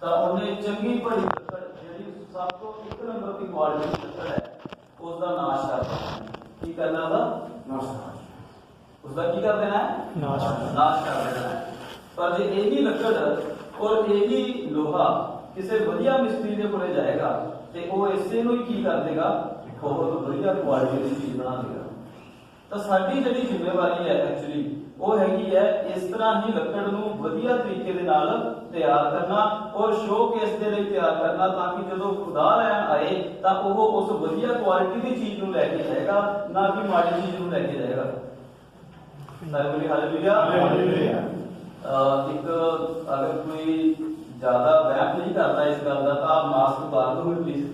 ਤਾਂ ਉਹਨੇ ਚੰਗੀ ਭਲੀ ਲੱਕੜ ਜਿਹੜੀ ਸਭ ਤੋਂ ਇੱਕ ਨੰਬਰ ਦੀ ਕੁਆਲਿਟੀ ਦੀ ਲੱਕੜ ਹੈ ਉਸ ਦਾ ਨਾਸ਼ ਕਰ ਦੇਣਾ। ਕੀ ਕਰਨਾ ਉਹਦਾ? ਉਸ ਦਾ ਕੀ ਕਰ ਦੇਣਾ ਹੈ? ਨਾਸ਼। ਨਾਸ਼ ਕਰ ਦੇਣਾ ਹੈ। ਪਰ ਜੇ ਇਹੀ ਲੱਕੜ ਔਰ ਇਹੀ ਲੋਹਾ ਕਿਸੇ ਵਧੀਆ ਮਿਸਤਰੀ ਦੇ ਕੋਲੇ ਜਾਏਗਾ ਤੇ ਉਹ ਇਸੇ ਨੂੰ ਹੀ ਕੀ ਕਰ ਦੇਗਾ? ਬਹੁਤ ਵਧੀਆ ਕੁਆਲਿਟੀ ਦੀ ਚੀਜ਼ ਬਣਾ ਦੇਗਾ। ਤਾਂ ਸਾਡੀ ਜਿਹੜੀ ਜ਼ਿੰਮੇਵਾਰੀ ਹੈ ਐਕਚੁਅਲੀ ਉਹ ਹੈਗੀ ਹੈ ਇਸ ਤਰ੍ਹਾਂ ਹੀ ਲੱਕੜ ਨੂੰ ਵਧੀਆ ਤਰੀਕੇ ਦੇ ਨਾਲ ਤਿਆਰ ਕਰਨਾ ਔਰ ਸ਼ੋਕੇਸ ਦੇ ਲਈ ਤਿਆਰ ਕਰਨਾ ਤਾਂ ਕਿ ਜਦੋਂ ਖੁਦਾ ਲੈਣ ਆਏ ਤਾਂ ਉਹ ਉਸ ਵਧੀਆ ਕੁਆਲਿਟੀ ਦੀ ਚੀਜ਼ ਨੂੰ ਲੈ ਕੇ ਜਾਏਗਾ ਨਾ ਕਿ ਮਾੜੀ ਚੀਜ਼ ਨੂੰ ਲੈ ਕੇ ਜਾਏਗਾ। ਸਾਰੇ ਬੋਲੀ ਹਾਲੇਲੂਇਆ। ਹਾਲੇਲੂਇਆ। ਇੱਕ ਅਗਰ ਕੋਈ ਜ਼ਿਆਦਾ ਵਹਿਮ ਨਹੀਂ ਕਰਦਾ ਇਸ ਗੱਲ ਦਾ ਤਾਂ ਮਾਸਕ ਉਤਾਰ ਦਿਓ ਪਲੀਜ਼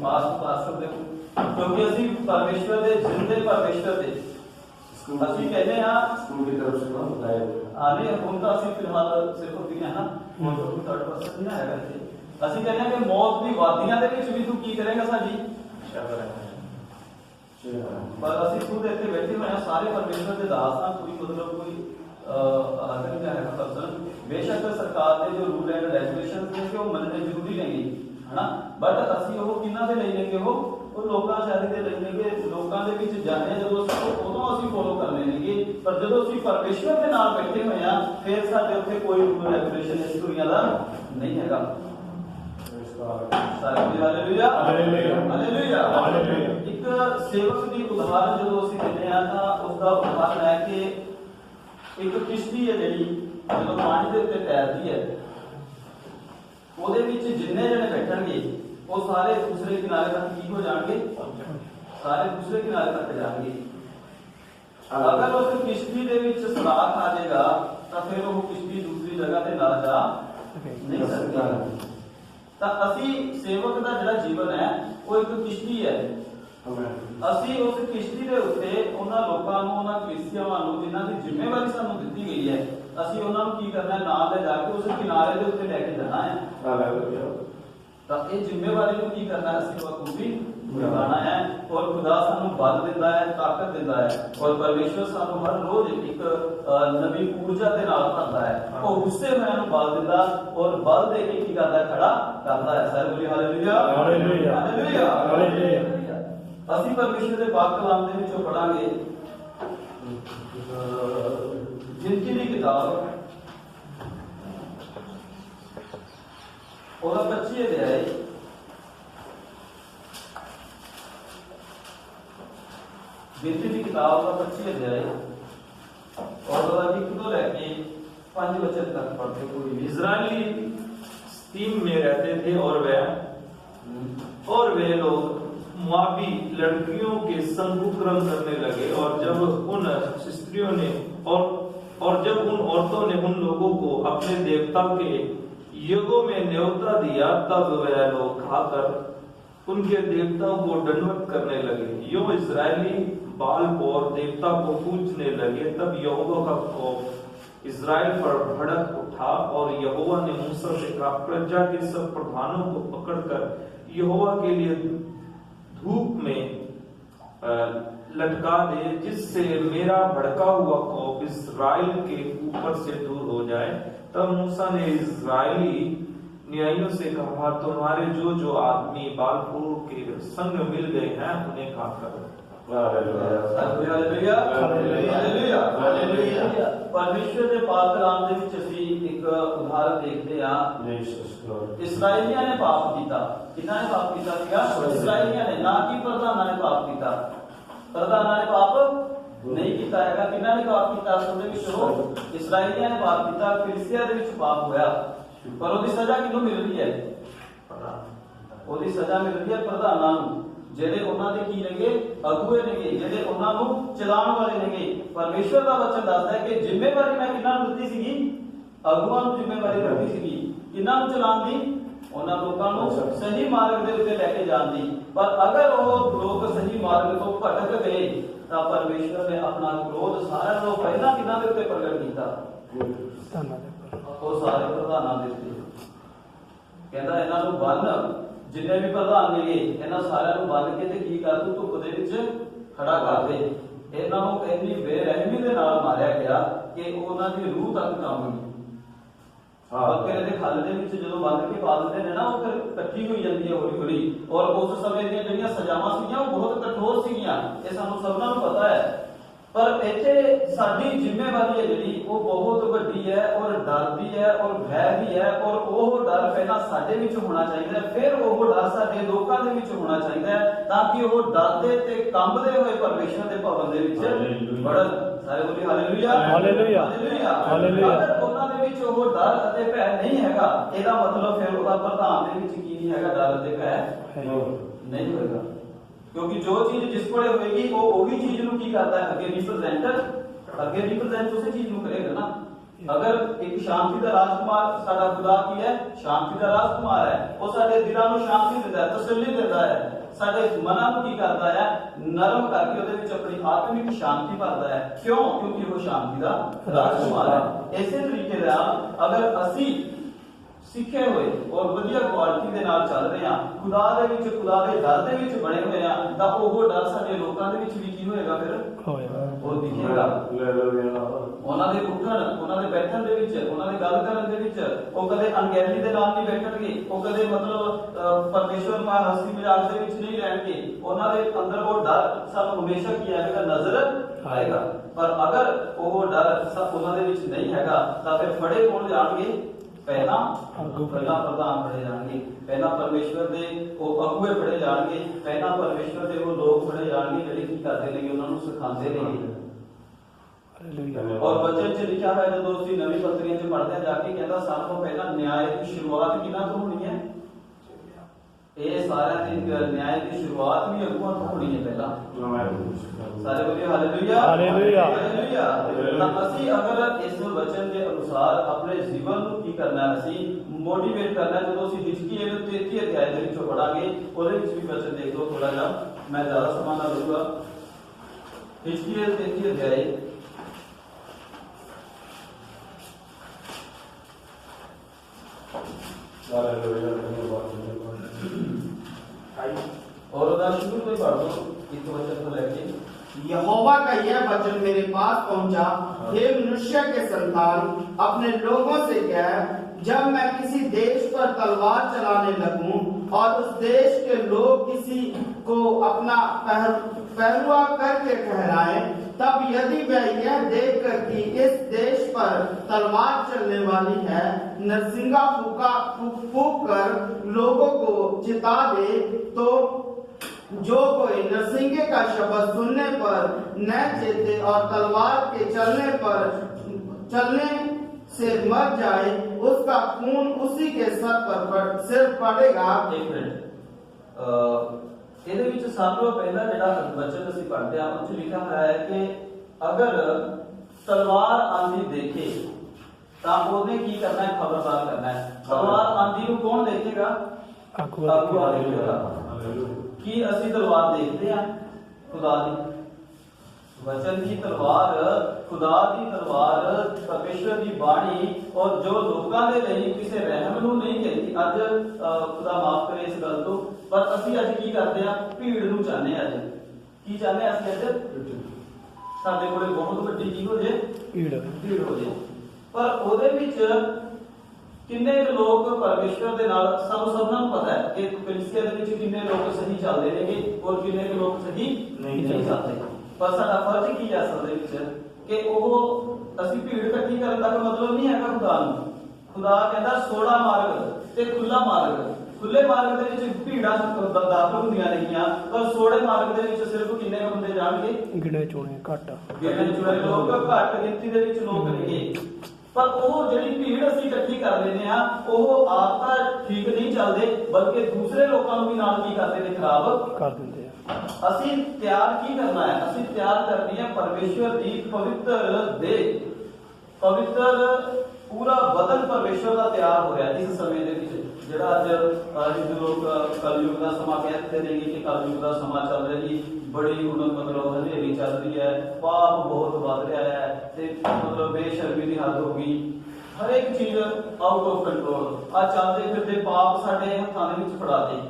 ਮਾਸਕ ਉਤਾਰ ਸਕਦੇ ਹੋ। ਕਿਉਂਕਿ ਅਸੀਂ ਪਰਮੇਸ਼ਵਰ ਦੇ ਜਿੰਦੇ ਪਰਮੇਸ਼ਵਰ ਦੇ। ਅਸੀਂ ਕਹਿੰਦੇ ਆ ਆਨੇ ਹੁਣ ਤਾਂ ਅਸੀਂ ਫਿਲਹਾਲ ਸਿਰਫ ਵੀ ਹੈ ਨਾ ਹੁਣ ਤਾਂ ਕੋਈ ਥਰਡ ਪਰਸਨ ਨਹੀਂ ਆਏਗਾ ਇੱਥੇ ਅਸੀਂ ਕਹਿੰਦੇ ਆ ਕਿ ਮੌਤ ਦੀ ਵਾਦੀਆਂ ਦੇ ਵਿੱਚ ਵੀ ਤੂੰ ਕੀ ਕਰੇਗਾ ਸਾਡੀ ਪਰ ਅਸੀਂ ਖੁਦ ਇੱਥੇ ਬੈਠੇ ਹੋਏ ਆ ਸਾਰੇ ਪਰਮੇਸ਼ਵਰ ਦੇ ਦਾਸ ਆ ਕੋਈ ਮਤਲਬ ਕੋਈ ਅਲੱਗ ਨਹੀਂ ਹੈਗਾ ਪਰਸਨ ਬੇਸ਼ੱਕ ਸਰਕਾਰ ਦੇ ਜੋ ਰੂਲ ਐਂਡ ਰੈਗੂਲੇਸ਼ਨਸ ਨੇ ਕਿ ਉਹ ਮੰਨਣੇ ਜ਼ਰੂਰੀ ਨੇਗੇ ਹਨਾ ਬਟ ਅਸੀਂ ਉਹ ਕਿਹਨਾਂ ਦੇ ਲਈ ਨੇਗੇ ਉਹ ਉਹ ਲੋਕਾਂ ਸ਼ਾਇਦ ਦੇ ਲਈ ਨੇਗੇ ਲੋਕਾਂ ਦੇ ਵਿੱਚ ਜਾਂਦੇ ਜਦੋਂ ਉਦੋਂ ਅਸੀਂ ਫੋਲੋ ਕਰਨੇ ਨੇਗੇ ਪਰ ਜਦੋਂ ਅਸੀਂ ਪਰਮੇਸ਼ਵਰ ਦੇ ਨਾਲ ਬੈਠੇ ਹੋਏ ਆ ਫਿਰ ਸਾਡੇ ਉੱਤੇ ਕੋਈ ਰੂਲ ਰੈਗੂਲੇਸ਼ਨ ਇਸ ਦੁਨੀਆ ਦਾ ਨਹੀਂ ਹੈਗਾ ਸਾਰੇ ਹਾਲੇਲੂਇਆ। Hallelujah hallelujah. ਇੱਕ ਸੇਵਕ ਦੀ ਉਦਾਹਰਨ ਜਦੋਂ ਅਸੀਂ ਦਿੰਦੇ ਆ ਤਾਂ ਉਸ ਦਾ ਉਦਾਹਰਨ ਹੈ ਕਿ ਇੱਕ ਕਿਸ਼ਤੀ ਹੈ ਜਿਹੜੀ ਜਦੋਂ ਪਾਣੀ ਦੇ ਉੱਤੇ ਤੈਰਦੀ ਹੈ ਉਹਦੇ ਵਿੱਚ ਜਿੰਨੇ ਜਣੇ ਬੈਠਣਗੇ ਉਹ ਸਾਰੇ ਦੂਸਰੇ ਕਿਨਾਰੇ ਤੱਕ ਕੀ ਹੋ ਜਾਣਗੇ? ਸਾਰੇ ਦੂਸਰੇ ਕਿਨਾਰੇ ਤੱਕ ਜਾਣਗੇ। ਅਗਰ ਉਸ ਕਿਸ਼ਤੀ ਦੇ ਵਿੱਚ ਸਲਾਖ ਆ ਜਾਏਗਾ, ਤਾਂ ਫਿਰ ਉਹ ਕਿਸ਼ਤੀ ਦੂਸਰੀ ਜਗ੍ਹਾ ਤੇ ਨਾ ਜਾ ਨਹੀਂ ਸਕਦੀ। ਤਾਂ ਅਸੀਂ ਸੇਵਕ ਦਾ ਜਿਹੜਾ ਜੀਵਨ ਹੈ, ਉਹ ਇੱਕ ਕਿਸ਼ਤੀ ਹੈ। ਅਸੀਂ ਉਸ ਕਿਸ਼ਤੀ ਦੇ ਉੱਤੇ ਉਹਨਾਂ ਲੋਕਾਂ ਨੂੰ, ਉਹਨਾਂ ਕ੍ਰਿਸਚੀਅਨਾਂ ਨੂੰ, ਜਿਨ੍ਹਾਂ ਦੀ ਜ਼ਿੰਮੇਵਾਰੀ ਸਾਨੂੰ ਦਿੱਤੀ ਗਈ ਹੈ, ਅਸੀਂ ਉਹਨਾਂ ਨੂੰ ਕੀ ਕਰਨਾ ਹੈ? ਨਾਲ ਲੈ ਜਾ ਕੇ ਉਸ ਕਿਨਾਰੇ ਦੇ ਉੱਤੇ ਲੈ ਕੇ ਜਾਣਾ ਹੈ। ਤਾਂ ਇਹ ਜ਼ਿੰਮੇਵਾਰੀ ਨੂੰ ਕੀ ਕਰਨਾ ਹੈ? ਅਸੀਂ ਬਖੂਬੀ ਨਿਭਾਉਣਾ ਹੈ ਔਰ ਖੁਦਾ ਸਾਨੂੰ ਬਲ ਦਿੰਦਾ ਹੈ ਤਾਕਤ ਦਿੰਦਾ ਹੈ ਔਰ ਪਰਮੇਸ਼ਵਰ ਸਾਨੂੰ ਹਰ ਰੋਜ਼ ਇੱਕ ਨਵੀਂ ਊਰਜਾ ਦੇ ਨਾਲ ਭਰਦਾ ਹੈ। ਉਹ ਗੁੱਸੇ ਹੋਇਆਂ ਨੂੰ ਬਲ ਦਿੰਦਾ ਔਰ ਬਲ ਦੇ ਕੇ ਕੀ ਕਰਦਾ? ਖੜਾ ਕਰਦਾ ਹੈ। ਸਾਰੇ ਬੋਲੀ ਹਾਲੇਲੂਇਆ। ਹਾਲੇਲੂਇਆ। ਹਾਲੇਲੂਇਆ। ਅਸੀਂ ਪਰਮੇਸ਼ਵਰ ਦੇ ਪਾਕ ਕਲਾਮ ਦੇ ਵਿੱਚੋਂ ਪੜਾਂਗੇ। ਜ਼ਿੰਦਗੀ ਦੀ ਕਿਤਾਬ Ora partire بنتی کی کتاب کا پچی اجائے اور ایک تو لے کے پانچ بچن تک پڑھتے کوئی اسرائیلی تیم میں رہتے تھے اور وہ اور وہ لوگ معابی لڑکیوں کے سنگ کرم کرنے لگے۔ اور جب ان استریوں نے اور اور جب ان عورتوں نے ان لوگوں کو اپنے دیوتا کے یگوں میں نیوتا دیا، تب وہ لوگ کھا کر ان کے دیوتاؤں کو ڈنوت کرنے لگے۔ یوں اسرائیلی بال کو اور دیوتا کو پوچھنے لگے، تب یہودوں کا خوف اسرائیل پر بھڑک اٹھا اور یہوا نے موسا سے کہا، پرجا کے سب پردھانوں کو پکڑ کر یہوا کے لیے دھوپ میں لٹکا دے جس سے میرا بھڑکا ہوا خوف اسرائیل کے اوپر سے دور ہو جائے۔ تب موسا نے اسرائیلی نیائیوں سے کہا تمہارے جو جو آدمی بالپور کے سنگ مل گئے ہیں انہیں کھا کر۔ پرمیشور نے دے وچ جی، نے پاپ کیتا۔ ਕਿਹਨਾਂ ਨੇ ਪਾਪ ਕੀਤਾ ਸੀਗਾ ਇਸرائیਲੀਆਂ ਨੇ ਨਾ ਕਿ ਪ੍ਰਧਾਨਾਂ ਨੇ ਪਾਪ ਕੀਤਾ। ਪ੍ਰਧਾਨਾਂ ਨੇ ਪਾਪ ਨਹੀਂ ਕੀਤਾ ਹੈਗਾ। ਕਿਹਨਾਂ ਨੇ ਪਾਪ ਕੀਤਾ? ਅਸਲ ਦੇ ਵਿੱਚ ਉਹ ਇਸرائیਲੀਆਂ ਨੇ ਪਾਪ ਕੀਤਾ ਫਿਲਿਸਤੀਆਂ ਦੇ ਵਿੱਚ ਪਾਪ ਹੋਇਆ। ਪਰ ਉਹਦੀ ਸਜ਼ਾ ਕਿਹਨੂੰ ਮਿਲਦੀ ਹੈ? ਉਹਦੀ ਸਜ਼ਾ ਮਿਲਦੀ ਹੈ ਪ੍ਰਧਾਨਾਂ ਨੂੰ ਜਿਹੜੇ ਉਹਨਾਂ ਦੇ ਕੀ ਨੇਗੇ? ਅਗੂਏ ਨੇਗੇ ਜਿਹੜੇ ਉਹਨਾਂ ਨੂੰ ਚਲਾਉਣ ਵਾਲੇ ਨੇਗੇ। ਪਰਮੇਸ਼ਵਰ ਦਾ ਵਚਨ ਦੱਸਦਾ ਹੈ ਕਿ ਜ਼ਿੰਮੇਵਾਰੀ ਮੈਂ ਕਿਹਨਾਂ ਨੂੰ ਦਿੱਤੀ ਸੀਗੀ? ਅਗੂਆਂ ਨੂੰ ਜ਼ਿੰਮੇਵਾਰੀ ਦਿੱਤੀ ਸੀਗੀ। ਕਿਹਨਾਂ ਨੂੰ ਚਲਾਉਣ ਦੀ? ਉਹਨਾਂ ਲੋਕਾਂ ਨੂੰ ਸਹੀ ਮਾਰਗ ਦੇ ਉੱਤੇ ਲੈ ਕੇ ਜਾਣ ਦੀ। ਪਰ ਅਗਰ ਉਹ ਲੋਕ ਸਹੀ ਮਾਰਗ ਤੋਂ ਭਟਕ ਗਏ, ਤਾਂ ਪਰਮੇਸ਼ਵਰ ਨੇ ਆਪਣਾ ਕ੍ਰੋਧ ਸਾਰਿਆਂ ਤੋਂ ਪਹਿਲਾਂ ਕਿਹਨਾਂ ਦੇ ਉੱਤੇ ਪ੍ਰਗਟ ਕੀਤਾ? ਉਹ ਸਾਰੇ ਪ੍ਰਧਾਨਾਂ ਦੇ ਉੱਤੇ। ਕਹਿੰਦਾ ਇਹਨਾਂ ਨੂੰ ਬੰਨ। ਜਿੰਨੇ ਵੀ ਪ੍ਰਧਾਨ ਨੇਗੇ, ਇਹਨਾਂ ਸਾਰਿਆਂ ਨੂੰ ਬੰਨ ਕੇ ਤੇ ਕੀ ਕਰ ਤੂੰ ਧੁੱਪ ਦੇ ਵਿੱਚ ਖੜਾ ਕਰ ਦੇ। ਇਹਨਾਂ ਨੂੰ ਇੰਨੀ ਬੇਰਹਿਮੀ ਦੇ ਨਾਲ ਮਾਰਿਆ ਗਿਆ ਕਿ ਉਹਨਾਂ ਦੀ ਰੂਹ ਤੱਕ ਕੰਬ ਗਈ ਬੱਕਰੇ ਦੇ ਖੱਲ ਦੇ ਵਿੱਚ ਜਦੋਂ ਬੰਨ ਕੇ ਪਾ ਦਿੰਦੇ ਨੇ ਨਾ ਉਹ ਫਿਰ ਇਕੱਠੀ ਹੋਈ ਜਾਂਦੀ ਹੈ ਹੌਲੀ ਹੌਲੀ ਔਰ ਉਸ ਸਮੇਂ ਦੀਆਂ ਜਿਹੜੀਆਂ ਸਜ਼ਾਵਾਂ ਸੀਗੀਆਂ ਉਹ ਬਹੁਤ ਕਠੋਰ ਸੀਗੀਆਂ। ਇਹ ਸਾਨੂੰ ਸਭਨਾਂ ਨੂੰ ਪਤਾ ਹੈ। ਪਰ ਇੱਥੇ ਸਾਡੀ ਜ਼ਿੰਮੇਵਾਰੀ ਹੈ ਜਿਹੜੀ ਉਹ ਬਹੁਤ ਵੱਡੀ ਹੈ ਔਰ ਡਰ ਵੀ ਹੈ ਔਰ ਭੈ ਵੀ ਹੈ ਔਰ ਉਹ ਡਰ ਪਹਿਲਾਂ ਸਾਡੇ ਵਿੱਚ ਹੋਣਾ ਚਾਹੀਦਾ ਹੈ ਫਿਰ ਉਹ ਡਰ ਸਾਡੇ ਲੋਕਾਂ ਦੇ ਵਿੱਚ ਹੋਣਾ ਚਾਹੀਦਾ ਹੈ ਤਾਂ ਕਿ ਉਹ ਡਰਦੇ ਤੇ ਕੰਬਦੇ ਹੋਏ ਪਰਮੇਸ਼ਰ ਦੇ ਭਵਨ ਦੇ ਵਿੱਚ। ਵੜਨ। ਸਾਰੇ ਬੋਲੀ ਹਾਲੇਲੂਇਆ ਹਾਲੇਲੂਇਆ। Hallelujah hallelujah. ਅਗਰ ਉਹਨਾਂ ਦੇ ਵਿੱਚ ਉਹ ਡਰ ਅਤੇ ਭੈ ਨਹੀਂ ਹੈਗਾ ਇਹਦਾ ਮਤਲਬ ਫਿਰ ਉਹਦਾ ਪ੍ਰਧਾਨ ਦੇ ਵਿੱਚ ਕੀ ਨਹੀਂ ਹੈਗਾ ਡਰ ਅਤੇ ਭੈ ਨਹੀਂ ਹੋਏਗਾ। ਕਿਉਂਕਿ ਜੋ ਚੀਜ਼ ਜਿਸ ਕੋਲੇ ਹੋਏਗੀ ਉਹ ਉਹੀ ਚੀਜ਼ ਨੂੰ ਕੀ ਕਰਦਾ ਹੈ? ਅੱਗੇ ਰਿਪਰੈਜ਼ੈਂਟ ਅੱਗੇ ਰਿਪਰੈਜ਼ੈਂਟ ਉਸੇ ਚੀਜ਼ ਨੂੰ ਕਰੇਗਾ ਨਾ। ਅਗਰ ਇੱਕ ਸ਼ਾਂਤੀ ਦਾ ਰਾਜਕੁਮਾਰ ਸਾਡਾ ਖੁਦਾ ਕੀ ਹੈ? ਸ਼ਾਂਤੀ ਦਾ ਰਾਜਕੁਮਾਰ ਹੈ। ਉਹ ਸਾਡੇ ਦਿਲਾਂ ਨੂੰ ਸ਼ਾਂਤੀ ਦਿੰਦਾ ਹੈ ਤਸੱਲੀ ਦਿੰਦਾ ਹੈ। ਸਾਡੇ ਮਨਾਂ ਨੂੰ ਕੀ ਕਰਦਾ ਹੈ? ਨਰਮ ਕਰਕੇ ਉਹਦੇ ਵਿੱਚ ਆਪਣੀ ਆਤਮਿਕ ਸ਼ਾਂਤੀ ਭਰਦਾ ਹੈ। ਕਿਉਂ? ਕਿਉਂਕਿ ਉਹ ਸ਼ਾਂਤੀ ਦਾ ਰਾਜਕੁਮਾਰ ਹੈ। ਇਸੇ ਤਰੀਕੇ ਨਾਲ ਅਗਰ ਅਸੀਂ ਸਿੱਖੇ ਹੋਏ ਔਰ ਵਧੀਆ ਕੁਆਲਿਟੀ ਦੇ ਨਾਲ ਚੱਲ ਰਹੇ ਆ ਖੁਦਾ ਦੇ ਵਿੱਚ ਖੁਦਾ ਦੇ ਡਰ ਦੇ ਵਿੱਚ ਬਣੇ ਹੋਏ ਆ ਤਾਂ ਉਹ ਡਰ ਸਾਡੇ ਲੋਕਾਂ ਦੇ ਵਿੱਚ ਵੀ ਕੀ ਹੋਏਗਾ ਫਿਰ? ਹੋਏਗਾ ਉਹ ਦਿਖੇਗਾ। ਉਹਨਾਂ ਦੇ ਉੱਠਣ ਉਹਨਾਂ ਦੇ ਬੈਠਣ ਦੇ ਵਿੱਚ ਉਹਨਾਂ ਦੇ ਗੱਲ ਕਰਨ ਦੇ ਵਿੱਚ ਉਹ ਕਦੇ ਅਣਗਹਿਲੀ ਦੇ ਨਾਲ ਨਹੀਂ ਬੈਠਣਗੇ ਉਹ ਕਦੇ ਮਤਲਬ ਪਰਮੇਸ਼ਵਰ ਨਾਲ ਹਸੀ ਮਜ਼ਾਕ ਦੇ ਵਿੱਚ ਨਹੀਂ ਰਹਿਣਗੇ। ਉਹਨਾਂ ਦੇ ਅੰਦਰ ਉਹ ਡਰ ਸਾਨੂੰ ਹਮੇਸ਼ਾ ਕੀ ਆਏਗਾ ਨਜ਼ਰ ਆਏਗਾ। ਪਰ ਅਗਰ ਉਹ ਡਰ ਸਭ ਉਹਨਾਂ ਦੇ ਵਿੱਚ ਨਹੀਂ ਹੈਗਾ ਤਾਂ ਫਿਰ ਫੜੇ ਕੌਣ ਜਾਣਗੇ? ਪਹਿਲਾਂ। ਪਹਿਲਾਂ ਪ੍ਰਧਾਨ ਫੜੇ ਜਾਣਗੇ। ਪਹਿਲਾਂ ਪਰਮੇਸ਼ਵਰ ਦੇ ਉਹ ਅਗੂਏ ਫੜੇ ਜਾਣਗੇ। ਪਹਿਲਾਂ ਪਰਮੇਸ਼ਵਰ ਦੇ ਉਹ ਲੋਕ ਫੜੇ ਜਾਣਗੇ ਜਿਹੜੇ ਕੀ ਕਰਦੇ ਨੇ ਉਹਨਾਂ ਨੂੰ ਸਿਖਾਉਂਦੇ ਨੇ। ਹਾਲੇਲੂਇਆ ਔਰ ਬਚਨ ਚ ਲਿਖਿਆ ਹੋਇਆ ਜਦੋਂ ਅਸੀਂ ਨਵੀਂ ਪੱਤਰੀਆਂ ਚ ਪੜ੍ਹਦੇ ਹਾਂ ਜਾ ਕੇ ਕਹਿੰਦਾ ਸਭ ਤੋਂ ਪਹਿਲਾਂ ਨਿਆਂ ਦੀ ਸ਼ੁਰੂਆਤ ਕਿਹਨਾਂ ਤੋਂ ਹੋਣੀ ਹੈ ਇਹ ਸਾਰਿਆਂ ਦੀ ਨਿਆਂ ਦੀ ਸ਼ੁਰੂਆਤ ਵੀ ਅਗੂਆਂ ਤੋਂ ਹੋਣੀ ਹੈ ਪਹਿਲਾਂ ਸਾਰੇ ਬੋਲਿਓ ਹਾਲੇਲੂਇਆ ਹਾਲੇਲੂਇਆ। ਹਾਲੇਲੂਇਆ ਤਾਂ ਅਸੀਂ ਅਗਰ ਇਸ ਵਚਨ ਦੇ ਅਨੁਸਾਰ ਆਪਣੇ ਜੀਵਨ ਨੂੰ ਕੀ ਕਰਨਾ ਹੈ ਅਸੀਂ ਮੋਟੀਵੇਟ ਕਰਨਾ ਹੈ, ਜਦੋਂ ਅਸੀਂ ਹਿਜਕੀਏ ਨੂੰ 33 ਅਧਿਆਇ ਦੇ ਵਿੱਚੋਂ ਪੜਾਂਗੇ ਉਹਦੇ ਵਿੱਚ ਵੀ ਵਚਨ ਦੇਖ ਲਓ ਥੋੜਾ ਜਿਹਾ ਮੈਂ ਜ਼ਿਆਦਾ ਸਮਾਂ ਨਾ ਲਊਗਾ ਹਿਜਕੀਏ 33 ਅਧਿਆਇ یہ بچن میرے پاس پہنچا ہاں۔ یہ منشیہ کے سلطان اپنے لوگوں سے کہہ جب میں کسی دیش پر تلوار چلانے لگوں اور اس دیش کے لوگ کسی کو اپنا پہلوا کر کے ٹھہرائیں تب یدی میں یہ دیکھ کر کہ اس دیش پر تلوار چلنے والی ہے نرسنگا پھوک کر لوگوں کو چتا دے تو جو کوئی نرسنگے کا شبد سننے پر نئے چیتے اور تلوار کے چلنے پر چلنے سے مر جائے اس کا خون اسی کے سر پر پڑ صرف پڑے گا۔ ایک منٹ۔ ਇਹਦੇ ਵਿੱਚ ਸਭ ਤੋਂ ਪਹਿਲਾ ਜਿਹੜਾ ਵਚਨ ਅਸੀਂ ਪੜ੍ਹਦੇ ਆ ਉਹ ਚ ਲਿਖਿਆ ਹੋਇਆ ਹੈ ਕਿ ਅਗਰ ਤਲਵਾਰ ਆਂਦੀ ਦੇਖੇ ਤਾਂ ਉਹਨੇ ਕੀ ਕਰਨਾ ਹੈ ਖਬਰਦਾਰ ਕਰਨਾ ਹੈ ਤਲਵਾਰ کو ਨੂੰ ਕੌਣ ਦੇਖੇਗਾ ਆਖੂ ਆਖੂ ਆਖੂ ਕੀ ਅਸੀਂ ਤਲਵਾਰ ਦੇਖਦੇ ਹਾਂ? ਖੁਦਾ ਦੀ। ਵਚਨ ਦੀ ਤਲਵਾਰ ਖੁਦਾ ਦੀ ਤਲਵਾਰ ਪਰਮੇਸ਼ਵਰ ਦੀ ਬਾਣੀ ਔਰ ਜੋ ਲੋਕਾਂ ਦੇ ਲਈ ਕਿਸੇ ਰਹਿਮ ਨੂੰ ਨਹੀਂ ਕਹਿੰਦੀ। ਅੱਜ ਖੁਦਾ ਮਾਫ ਕਰੇ ਇਸ ਗੱਲ ਤੋਂ। ਪਰ ਅਸੀਂ ਅੱਜ ਕੀ ਕਰਦੇ ਆ ਭੀੜ ਨੂੰ ਚਾਹੁੰਦੇ ਹਾਂ ਅੱਜ। ਕੀ ਚਾਹੁੰਦੇ ਹਾਂ ਅਸੀਂ ਅੱਜ? ਸਾਡੇ ਕੋਲੇ ਬਹੁਤ ਵੱਡੀ ਕੀ ਹੋ ਜੇ? ਭੀੜ। ਭੀੜ ਹੋ ਜੇ। ਪਰ ਉਹਦੇ ਵਿੱਚ ਕਿੰਨੇ ਕੁ ਲੋਕ ਪਰਮੇਸ਼ਵਰ ਦੇ ਨਾਲ ਸਾਨੂੰ ਸਭਨਾਂ ਨੂੰ ਪਤਾ ਹੈ ਕਿ ਕਲੀਸਿਆ ਦੇ ਵਿੱਚ ਕਿੰਨੇ ਲੋਕ ਸਹੀ ਚੱਲਦੇ ਨੇਗੇ ਔਰ ਕਿੰਨੇ ਕੁ ਲੋਕ ਸਹੀ ਨਹੀਂ ਚੱਲਦੇ ਪਰ ਸਾਡਾ ਫਰਜ਼ ਕੀ ਹੈ ਅਸਲ ਦੇ ਵਿੱਚ ਕਿ ਉਹ ਅਸੀਂ ਭੀੜ ਇਕੱਠੀ ਕਰਨ ਤੱਕ ਮਤਲਬ ਨਹੀਂ ਹੈਗਾ ਖੁਦਾ ਨੂੰ। ਖੁਦਾ ਕਹਿੰਦਾ ਸੋੜਾ ਮਾਰਗ ਤੇ ਖੁੱਲਾ ਮਾਰਗ। ਖੁੱਲੇ ਮਾਰਗ ਦੇ ਵਿੱਚ ਭੀੜਾਂ ਦ- ਦਾਖਲ ਹੁੰਦੀਆਂ ਨੇਗੀਆਂ ਪਰ ਸੋੜੇ ਮਾਰਗ ਦੇ ਵਿੱਚ ਸਿਰਫ ਕਿੰਨੇ ਬੰਦੇ ਜਾਣਗੇ? ਗਿਣੇ ਚੋਣੇ ਘੱਟ। ਗਿਣਨ ਚੁਣੇ ਲੋਕ ਘੱਟ ਗਿਣਤੀ ਦੇ ਵਿੱਚ ਲੋਕ ਨੇਗੇ। ਪਰ ਉਹ ਜਿਹੜੀ ਭੀੜ ਅਸੀਂ ਇਕੱਠੀ ਕਰ ਲੈਂਦੇ ਆ ਉਹ ਆਪ ਤਾਂ ਠੀਕ ਨਹੀਂ ਚੱਲਦੇ ਬਲਕਿ ਦੂਸਰੇ ਲੋਕਾਂ ਨੂੰ ਵੀ ਨਾਲ ਕੀ ਕਰਦੇ ਨੇ ਖਰਾਬ? ਕਰ ਦਿੰਦੇ ਆ। ਅਸੀਂ ਤਿਆਰ ਕੀ ਕਰਨਾ ਹੈ? ਅਸੀਂ ਤਿਆਰ ਕਰਨੀ ਹੈ ਪਰਮੇਸ਼ਵਰ ਦੀ ਪਵਿੱਤਰ ਦੇ ਪਵਿੱਤਰ ਪੂਰਾ ਬਦਨ ਪਰਮੇਸ਼ਵਰ ਦਾ ਤਿਆਰ ਹੋ ਰਿਹਾ ਇਸ ਸਮੇਂ ਦੇ ਵਿੱਚ, ਜਿਹੜਾ ਅੱਜ ਅੱਜ ਲੋਕ ਕਲਯੁਗ ਦਾ ਸਮਾਂ ਕਹਿੰਦੇ ਨੇ ਕਿ ਕਲਯੁਗ ਦਾ ਸਮਾਂ ਚੱਲ ਰਿਹਾ ਜੀ, ਬੜੀ ਹੁਣ ਮਤਲਬ ਹਨੇਰੀ ਚੱਲ ਰਹੀ ਹੈ, ਪਾਪ ਬਹੁਤ ਵੱਧ ਰਿਹਾ ਹੈ ਤੇ ਮਤਲਬ ਬੇਸ਼ਰਮੀ ਦੀ ਹੱਦ ਹੋ ਗਈ। ਹਰ ਇੱਕ ਚੀਜ਼ ਆਊਟ ਆਫ ਕੰਟਰੋਲ ਆ ਚੱਲਦੇ ਫਿਰਦੇ ਪਾਪ ਸਾਡੇ ਹੱਥਾਂ ਦੇ ਵਿੱਚ ਫੜਾ ਦੇ।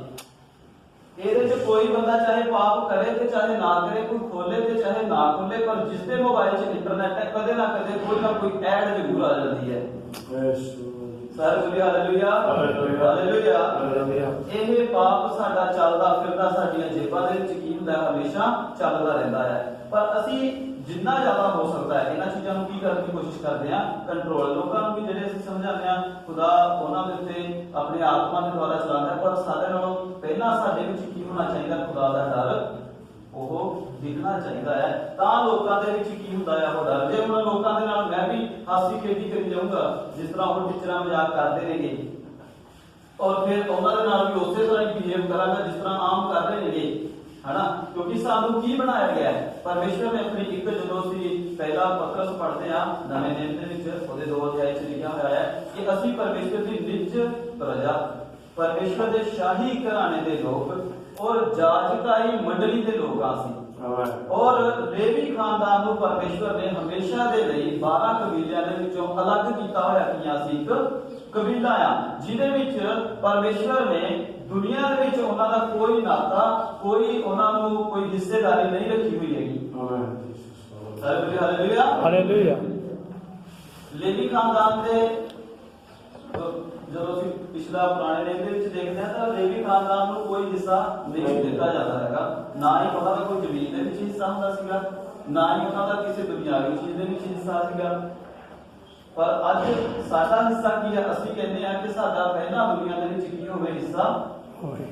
ਇਹਦੇ 'ਚ ਕੋਈ ਬੰਦਾ ਚਾਹੇ ਪਾਪ ਕਰੇ ਤੇ ਚਾਹੇ ਨਾ ਕਰੇ, ਕੋਈ ਖੋਲੇ ਤੇ ਚਾਹੇ ਨਾ ਖੋਲੇ, ਪਰ ਜਿਸ ਦੇ ਮੋਬਾਈਲ 'ਚ ਇੰਟਰਨੈਟ ਹੈ, ਕਦੇ ਨਾ ਕਦੇ ਕੋਈ ਨਾ ਕੋਈ ਐਡ ਜ਼ਰੂਰ ਆ ਜਾਂਦੀ ਹੈ। Hallelujah hallelujah. ਹਾਲੇਲੂਇਆ। ਇਹ ਪਾਪ ਸਾਡਾ ਚੱਲਦਾ ਫਿਰਦਾ ਸਾਡੀਆਂ ਜੇਬਾਂ ਦੇ ਵਿੱਚ ਕੀ ਹੁੰਦਾ? ਹਮੇਸ਼ਾ ਚੱਲਦਾ ਰਹਿੰਦਾ ਹੈ ਪਰ ਅਸੀਂ ਜਿੰਨਾ ਜ਼ਿਆਦਾ ਹੋ ਸਕਦਾ ਹੈ ਇਹਨਾਂ ਚੀਜ਼ਾਂ ਨੂੰ ਕੀ ਕਰਨ ਦੀ ਕੋਸ਼ਿਸ਼ ਕਰਦੇ ਹਾਂ ਕੰਟਰੋਲ ਲੋਕਾਂ ਨੂੰ ਵੀ ਜਿਹੜੇ ਅਸੀਂ ਸਮਝਾਉਂਦੇ ਹਾਂ ਖੁਦਾ ਉਹਨਾਂ ਦੇ ਉੱਤੇ ਆਪਣੀ ਆਤਮਾ ਦੇ ਦੁਆਰਾ ਚਲਾਉਂਦਾ ਹੈ ਪਰ ਸਾਡੇ ਨਾਲੋਂ ਪਹਿਲਾਂ ਸਾਡੇ ਵਿੱਚ ਕੀ ਹੋਣਾ ਚਾਹੀਦਾ ਖੁਦਾ ਦਾ ਡਰ ਉਹ ਦਿਖਣਾ ਚਾਹੀਦਾ ਹੈ। ਤਾਂ ਲੋਕਾਂ ਦੇ ਵਿੱਚ ਕੀ ਹੁੰਦਾ ਹੈ ਉਹ ਜੇ ਹੁਣ ਲੋਕਾਂ ਦੇ ਨਾਲ ਮੈਂ ਵੀ ਹਾਸੀ ਖੇਡੀ ਕਰੀ ਜਾਊਂਗਾ, ਜਿਸ ਤਰ੍ਹਾਂ ਉਹ ਟੀਚਰਾਂ ਮਜ਼ਾਕ ਕਰਦੇ ਨੇਗੇ, ਔਰ ਫਿਰ ਉਹਨਾਂ ਦੇ ਨਾਲ ਵੀ ਉਸੇ ਤਰ੍ਹਾਂ ਹੀ ਬਿਹੇਵ ਕਰਾਂਗਾ ਜਿਸ ਤਰ੍ਹਾਂ ਆਮ ਕਰ ਨੇਗੇ, ਹਨਾ? ਕਿਉਂਕਿ ਸਾਨੂੰ ਕੀ ਬਣਾਇਆ ਗਿਆ ਹੈ? ਪਰਮੇਸ਼ਵਰ ਨੇ ਆਪਣੀ ਇੱਕ ਜਦੋਂ ਅਸੀਂ ਪਹਿਲਾ ਪਤਰਸ ਪੜ੍ਹਦੇ ਆ ਨਵੇਂ ਨਿਯਮ ਦੇ ਵਿੱਚ, ਉਹਦੇ ਦੋ ਅਧਿਆਇ ਚ ਲਿਖਿਆ ਹੋਇਆ ਹੈ ਕਿ ਅਸੀਂ ਪਰਮੇਸ਼ਵਰ ਦੀ ਨਿੱਜ ਪ੍ਰਜਾ, ਪਰਮੇਸ਼ਵਰ ਦੇ ਸ਼ਾਹੀ ਘਰਾਣੇ ਦੇ ਲੋਕ ਔਰ ਜਾਜਕਾਈ ਮੰਡਲੀ ਦੇ ਲੋਕ ਆ ਅਸੀਂ ਔਰ ਲੇਵੀ ਖਾਨਦਾਨ ਨੂੰ ਪਰਮੇਸ਼ਵਰ ਨੇ ਹਮੇਸ਼ਾ ਦੇ ਲਈ 12 ਕਬੀਲਿਆਂ ਦੇ ਵਿੱਚੋਂ ਅਲੱਗ ਕੀਤਾ ਹੋਇਆ ਕਿ ਅਸੀਂ ਇੱਕ ਕਬੀਲਾ ਆ ਜਿਹਦੇ ਵਿੱਚ ਪਰਮੇਸ਼ਵਰ ਨੇ ਦੁਨੀਆ ਦੇ ਵਿੱਚ ਉਹਨਾਂ ਦਾ ਕੋਈ ਨਾਤਾ ਕੋਈ ਉਹਨਾਂ ਨੂੰ ਕੋਈ ਹਿੱਸੇਦਾਰੀ ਨਹੀਂ ਰੱਖੀ ਹੋਈ ਹੈਗੀ। ਹਾਲੇਲੂਇਆ ਹਾਲੇਲੂਇਆ ਹਾਲੇਲੂਇਆ ਲੇਵੀ ਖਾਨਦਾਨ ਦੇ ਜਦੋਂ ਅਸੀਂ ਪਿਛਲਾ ਪੁਰਾਣੇ ਦੇ ਵਿੱਚ ਦੇਖਦੇ ਹਾਂ ਤਾਂ ਲੇਵੀ ਖਾਨਦਾਨ ਨੂੰ ਕੋਈ ਹਿੱਸਾ ਨਹੀਂ ਦਿੱਤਾ ਜਾਂਦਾ ਹੈਗਾ। ਨਾ ਹੀ ਉਹਨਾਂ ਦਾ ਕੋਈ ਜ਼ਮੀਨ ਦੇ ਵਿੱਚ ਹਿੱਸਾ ਹੁੰਦਾ ਸੀਗਾ ਨਾ ਹੀ ਉਹਨਾਂ ਦਾ ਕਿਸੇ ਦੁਨਿਆਵੀ ਚੀਜ਼ ਦੇ ਵਿੱਚ ਹਿੱਸਾ ਸੀਗਾ। ਪਰ ਅੱਜ ਸਾਡਾ ਹਿੱਸਾ ਕੀ ਹੈ ਅਸੀਂ ਕਹਿੰਦੇ ਹਾਂ ਕਿ ਸਾਡਾ ਪਹਿਲਾ ਦੁਨੀਆ ਦੇ ਵਿੱਚ ਕੀ ਹੋਵੇ ਹਿੱਸਾ? ਹੋਏ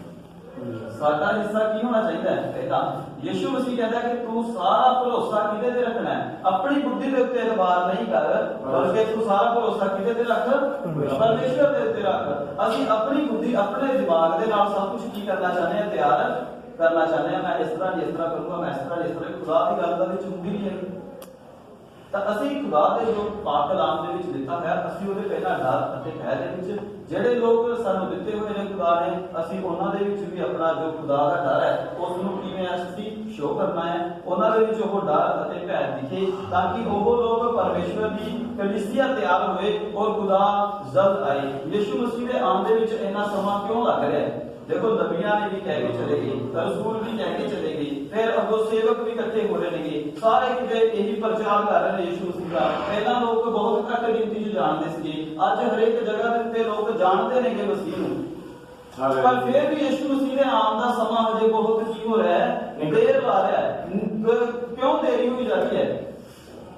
ਸਾਡਾ ਹਿੱਸਾ ਕੀ ਹੋਣਾ ਚਾਹੀਦਾ ਹੈ? ਪਹਿਲਾ ਯਿਸੂ ਮਸੀਹ ਕਹਿੰਦਾ ਕਿ ਤੂੰ ਸਾਰਾ ਭਰੋਸਾ ਕਿਹਦੇ ਤੇ ਰੱਖਣਾ ਹੈ? ਆਪਣੀ ਬੁੱਧੀ ਦੇ ਉੱਤੇ ਇਤਬਾਰ ਨਹੀਂ ਕਰ ਬਲਕਿ ਤੂੰ ਸਾਰਾ ਭਰੋਸਾ ਕਿਹਦੇ ਤੇ ਰੱਖ? ਪਰਮੇਸ਼ਵਰ। ਦੇ ਉੱਤੇ ਰੱਖ। ਅਸੀਂ ਆਪਣੀ ਬੁੱਧੀ ਆਪਣੇ ਦਿਮਾਗ ਦੇ ਨਾਲ ਸਭ ਕੁਝ ਕੀ ਕਰਨਾ ਚਾਹੁੰਦੇ ਹਾਂ? ਤਿਆਰ ਕਰਨਾ ਚਾਹੁੰਦੇ ਹਾਂ? ਮੈਂ ਇਸ ਤਰ੍ਹਾਂ ਇਸ ਤਰ੍ਹਾਂ ਕਰੂੰਗਾ ਮੈਂ ਇਸ ਤਰ੍ਹਾਂ ਇਸ ਤਰ੍ਹਾਂ ਖੁਦਾ ਦੀ ਗੱਲ ਦਾ ਵਿੱਚ ਹੁੰਦੀ ਨਹੀਂ ਹੈ। ਤਾਂ ਅਸੀਂ ਖੁਦਾ ਦੇ ਜੋ ਪਾਕ ਕਲਾਮ ਦੇ ਵਿੱਚ ਦਿੱਤਾ ਹੈ ਅਸੀਂ ਉਹਦੇ ਪਹਿਲਾਂ ਡਰ ਅਤੇ ਭੈ ਦੇ ਵਿੱਚ ਜਿਹੜੇ ਲੋਕ ਸਾਨੂੰ ਦਿੱਤੇ ਹੋਏ ਨੇ ਖੁਦਾ ਨੇ, ਅਸੀਂ ਉਹਨਾਂ ਦੇ ਵਿੱਚ ਵੀ ਆਪਣਾ ਜੋ ਖੁਦਾ ਦਾ ਡਰ ਹੈ ਉਸ ਨੂੰ ਕਿਵੇਂ ਅਸੀਂ ਸ਼ੋ ਕਰਨਾ ਹੈ, ਉਹਨਾਂ ਦੇ ਵਿੱਚ ਉਹ ਡਰ ਅਤੇ ਭੈ ਦਿਖੇ ਤਾਂ ਕਿ ਉਹ ਲੋਕ ਪਰਮੇਸ਼ਵਰ ਦੀ ਕਲੀਸਿਆ ਤਿਆਰ ਹੋਏ ਔਰ ਖੁਦਾ ਜਲਦ ਆਏ। ਯਿਸੂ ਮਸੀਹ ਦੇ ਆਉਣ ਦੇ ਵਿੱਚ ਇੰਨਾ ਸਮਾਂ ਕਿਉਂ ਲੱਗ ਰਿਹਾ ਹੈ? ਦੇਖੋ, ਨਬੀਆਂ ਨੇ ਵੀ ਕਹਿ ਕੇ ਚਲੇ ਗਏ, ਰਸੂਲ ਵੀ ਕਹਿ ਕੇ ਚਲੇ ਗਏ, ਫਿਰ ਅੱਗੋਂ ਸੇਵਕ ਵੀ ਇਕੱਠੇ ਹੋ ਰਹੇ ਨੇਗੇ। ਸਾਰੇ ਕਿਤੇ ਇਹੀ ਪ੍ਰਚਾਰ ਕਰ ਰਹੇ ਨੇ ਯਿਸੂ ਮਸੀਹ ਦਾ। ਪਹਿਲਾਂ ਲੋਕ ਬਹੁਤ ਘੱਟ ਗਿਣਤੀ 'ਚ ਜਾਣਦੇ ਸੀਗੇ। ਅੱਜ ਹਰੇਕ ਜਗ੍ਹਾ ਦੇ ਉੱਤੇ ਲੋਕ ਜਾਣਦੇ ਨੇਗੇ ਮਸੀਹ ਨੂੰ। ਪਰ ਫਿਰ ਵੀ ਯਿਸੂ ਮਸੀਹ ਦੇ ਆਉਣ ਦਾ ਸਮਾਂ ਹਜੇ ਬਹੁਤ ਕੀ ਹੋ ਰਿਹਾ ਹੈ? ਦੇਰ ਲਾ ਰਿਹਾ ਹੈ। ਨ- ਕਿਉਂ ਦੇਰੀ ਹੋਈ ਜਾ ਰਹੀ ਹੈ?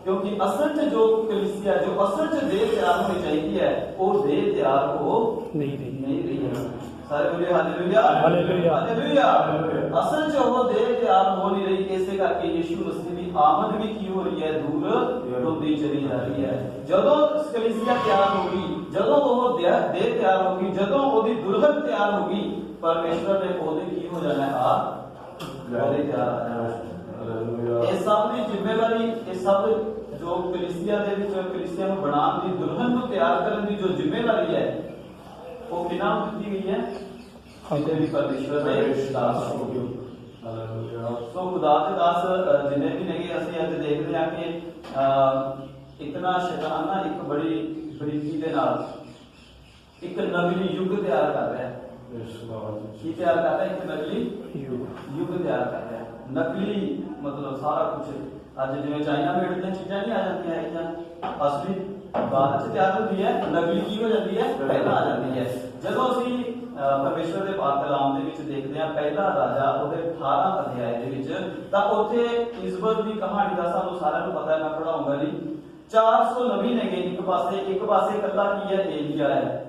ਕਿਉਂਕਿ ਅਸਲ 'ਚ ਜੋ ਕਲੀਸਿਆ ਜੋ ਅਸਲ 'ਚ ਦੇਹ ਤਿਆਰ ਹੋਣੀ ਚਾਹੀਦੀ ਹੈ ਉਹ ਦੇਹ ਤਿਆਰ ਹੋ ਨਹੀਂ ਰਹੀ। ਨਹੀਂ ਰਹੀ ਹੈ। ਸਾਰੇ ਬੋਲੇ ਹਾਲੇਲੂਇਆ ਹਾਲੇਲੂਇਆ। ਹਾਲੇਲੂਇਆ ਅਸਲ 'ਚ ਉਹ ਦੇਹ ਤਿਆਰ ਹੋ ਨਹੀਂ ਰਹੀ ਇਸੇ ਕਰਕੇ ਯਿਸੂ ਮਸੀਹ ਦੀ ਆਮਦ ਵੀ ਕੀ ਹੋ ਰਹੀ ਹੈ ਦੂਰ ਹੁੰਦੀ ਚਲੀ ਜਾ ਰਹੀ ਹੈ ਜਦੋਂ ਕਲੀਸਿਆ ਤਿਆਰ ਹੋ ਗਈ ਜਦੋਂ ਉਹ ਦੇਹ ਦੇਹ ਤਿਆਰ ਹੋ ਗਈ ਜਦੋਂ ਉਹਦੀ ਦੁਲਹਨ ਤਿਆਰ ਹੋ ਗਈ ਪਰਮੇਸ਼ਵਰ ਨੇ ਉਹਦੇ ਕੀ ਹੋ ਜਾਣਾ ਹੈ ਆ ਉਹਦੇ ਤਿਆਰ ਆ ਜਾਣਾ ਇਹ ਸਭ ਦੀ ਜ਼ਿੰਮੇਵਾਰੀ ਇਹ ਸਭ ਜੋ ਕਲੀਸਿਆ ਦੇ ਵਿੱਚ ਕਲੀਸਿਆ ਨੂੰ ਬਣਾਉਣ ਦੀ ਦੁਲਹਨ ਨੂੰ ਤਿਆਰ ਕਰਨ ਦੀ ਜੋ ਜ਼ਿੰਮੇਵਾਰੀ ਹੈ ਉਹ ਕਿਹਨਾਂ ਨੂੰ ਦਿੱਤੀ ਗਈ ਹੈ ਕਿਤੇ ਵੀ ਪਰਮੇਸ਼ਵਰ ਦੇ ਦਾਸ ਨੂੰ ਸੋ ਖੁਦਾ ਦੇ ਦਾਸ ਜਿੰਨੇ ਵੀ ਨੇਗੇ ਅਸੀਂ ਅੱਜ ਦੇਖਦੇ ਹਾਂ ਕਿ ਇਤਨਾ ਸ਼ੈਤਾਨ ਨਾ ਇੱਕ ਬੜੀ ਬਰੀਕੀ ਦੇ ਨਾਲ ਇੱਕ ਨਵੀਂ ਯੁੱਗ ਤਿਆਰ ਕਰ ਰਿਹਾ ਹੈ ਕੀ ਤਿਆਰ ਕਰ ਰਿਹਾ ਹੈ? ਇੱਕ ਨਕਲੀ ਯੁੱਗ। ਤਿਆਰ ਕਰ ਰਿਹਾ ਹੈ। ਨਕਲੀ ਮਤਲਬ ਸਾਰਾ ਕੁਝ ਅੱਜ ਜਿਵੇਂ ਚਾਈਨਾ ਮੇਡ ਦੀਆਂ ਚੀਜ਼ਾਂ ਨਹੀਂ ਆ ਜਾਂਦੀਆਂ ਹੈਗੀਆਂ। ਅਸਲੀ ਬਾਅਦ ਚ ਤਿਆਰ ਹੁੰਦੀ ਹੈ ਨਕਲੀ ਕੀ ਹੋ ਜਾਂਦੀ ਹੈ? ਪਹਿਲਾਂ ਆ ਜਾਂਦੀ ਹੈ। ਜਦੋਂ ਅਸੀਂ ਅਹ, ਪਰਮੇਸ਼ਵਰ ਦੇ ਪਾਕ ਕਲਾਮ ਦੇ ਵਿੱਚ ਦੇਖਦੇ ਹਾਂ ਪਹਿਲਾ ਰਾਜਾ ਉਹਦੇ 18 ਅਧਿਆਏ ਦੇ ਵਿੱਚ ਤਾਂ ਉੱਥੇ ਇਜ਼ਬਤ ਦੀ ਕਹਾਣੀ ਦਾ ਸਾਨੂੰ ਸਾਰਿਆਂ ਨੂੰ ਪਤਾ ਹੈ ਮੈਂ ਪੜਾਉਂਗਾ ਨਹੀਂ। 400 ਨਬੀ ਨੇਗੇ ਇੱਕ ਪਾਸੇ ਇੱਕ ਪਾਸੇ ਇਕੱਲਾ ਕੀ ਹੈ? ਏਲੀਆ ਹੈ।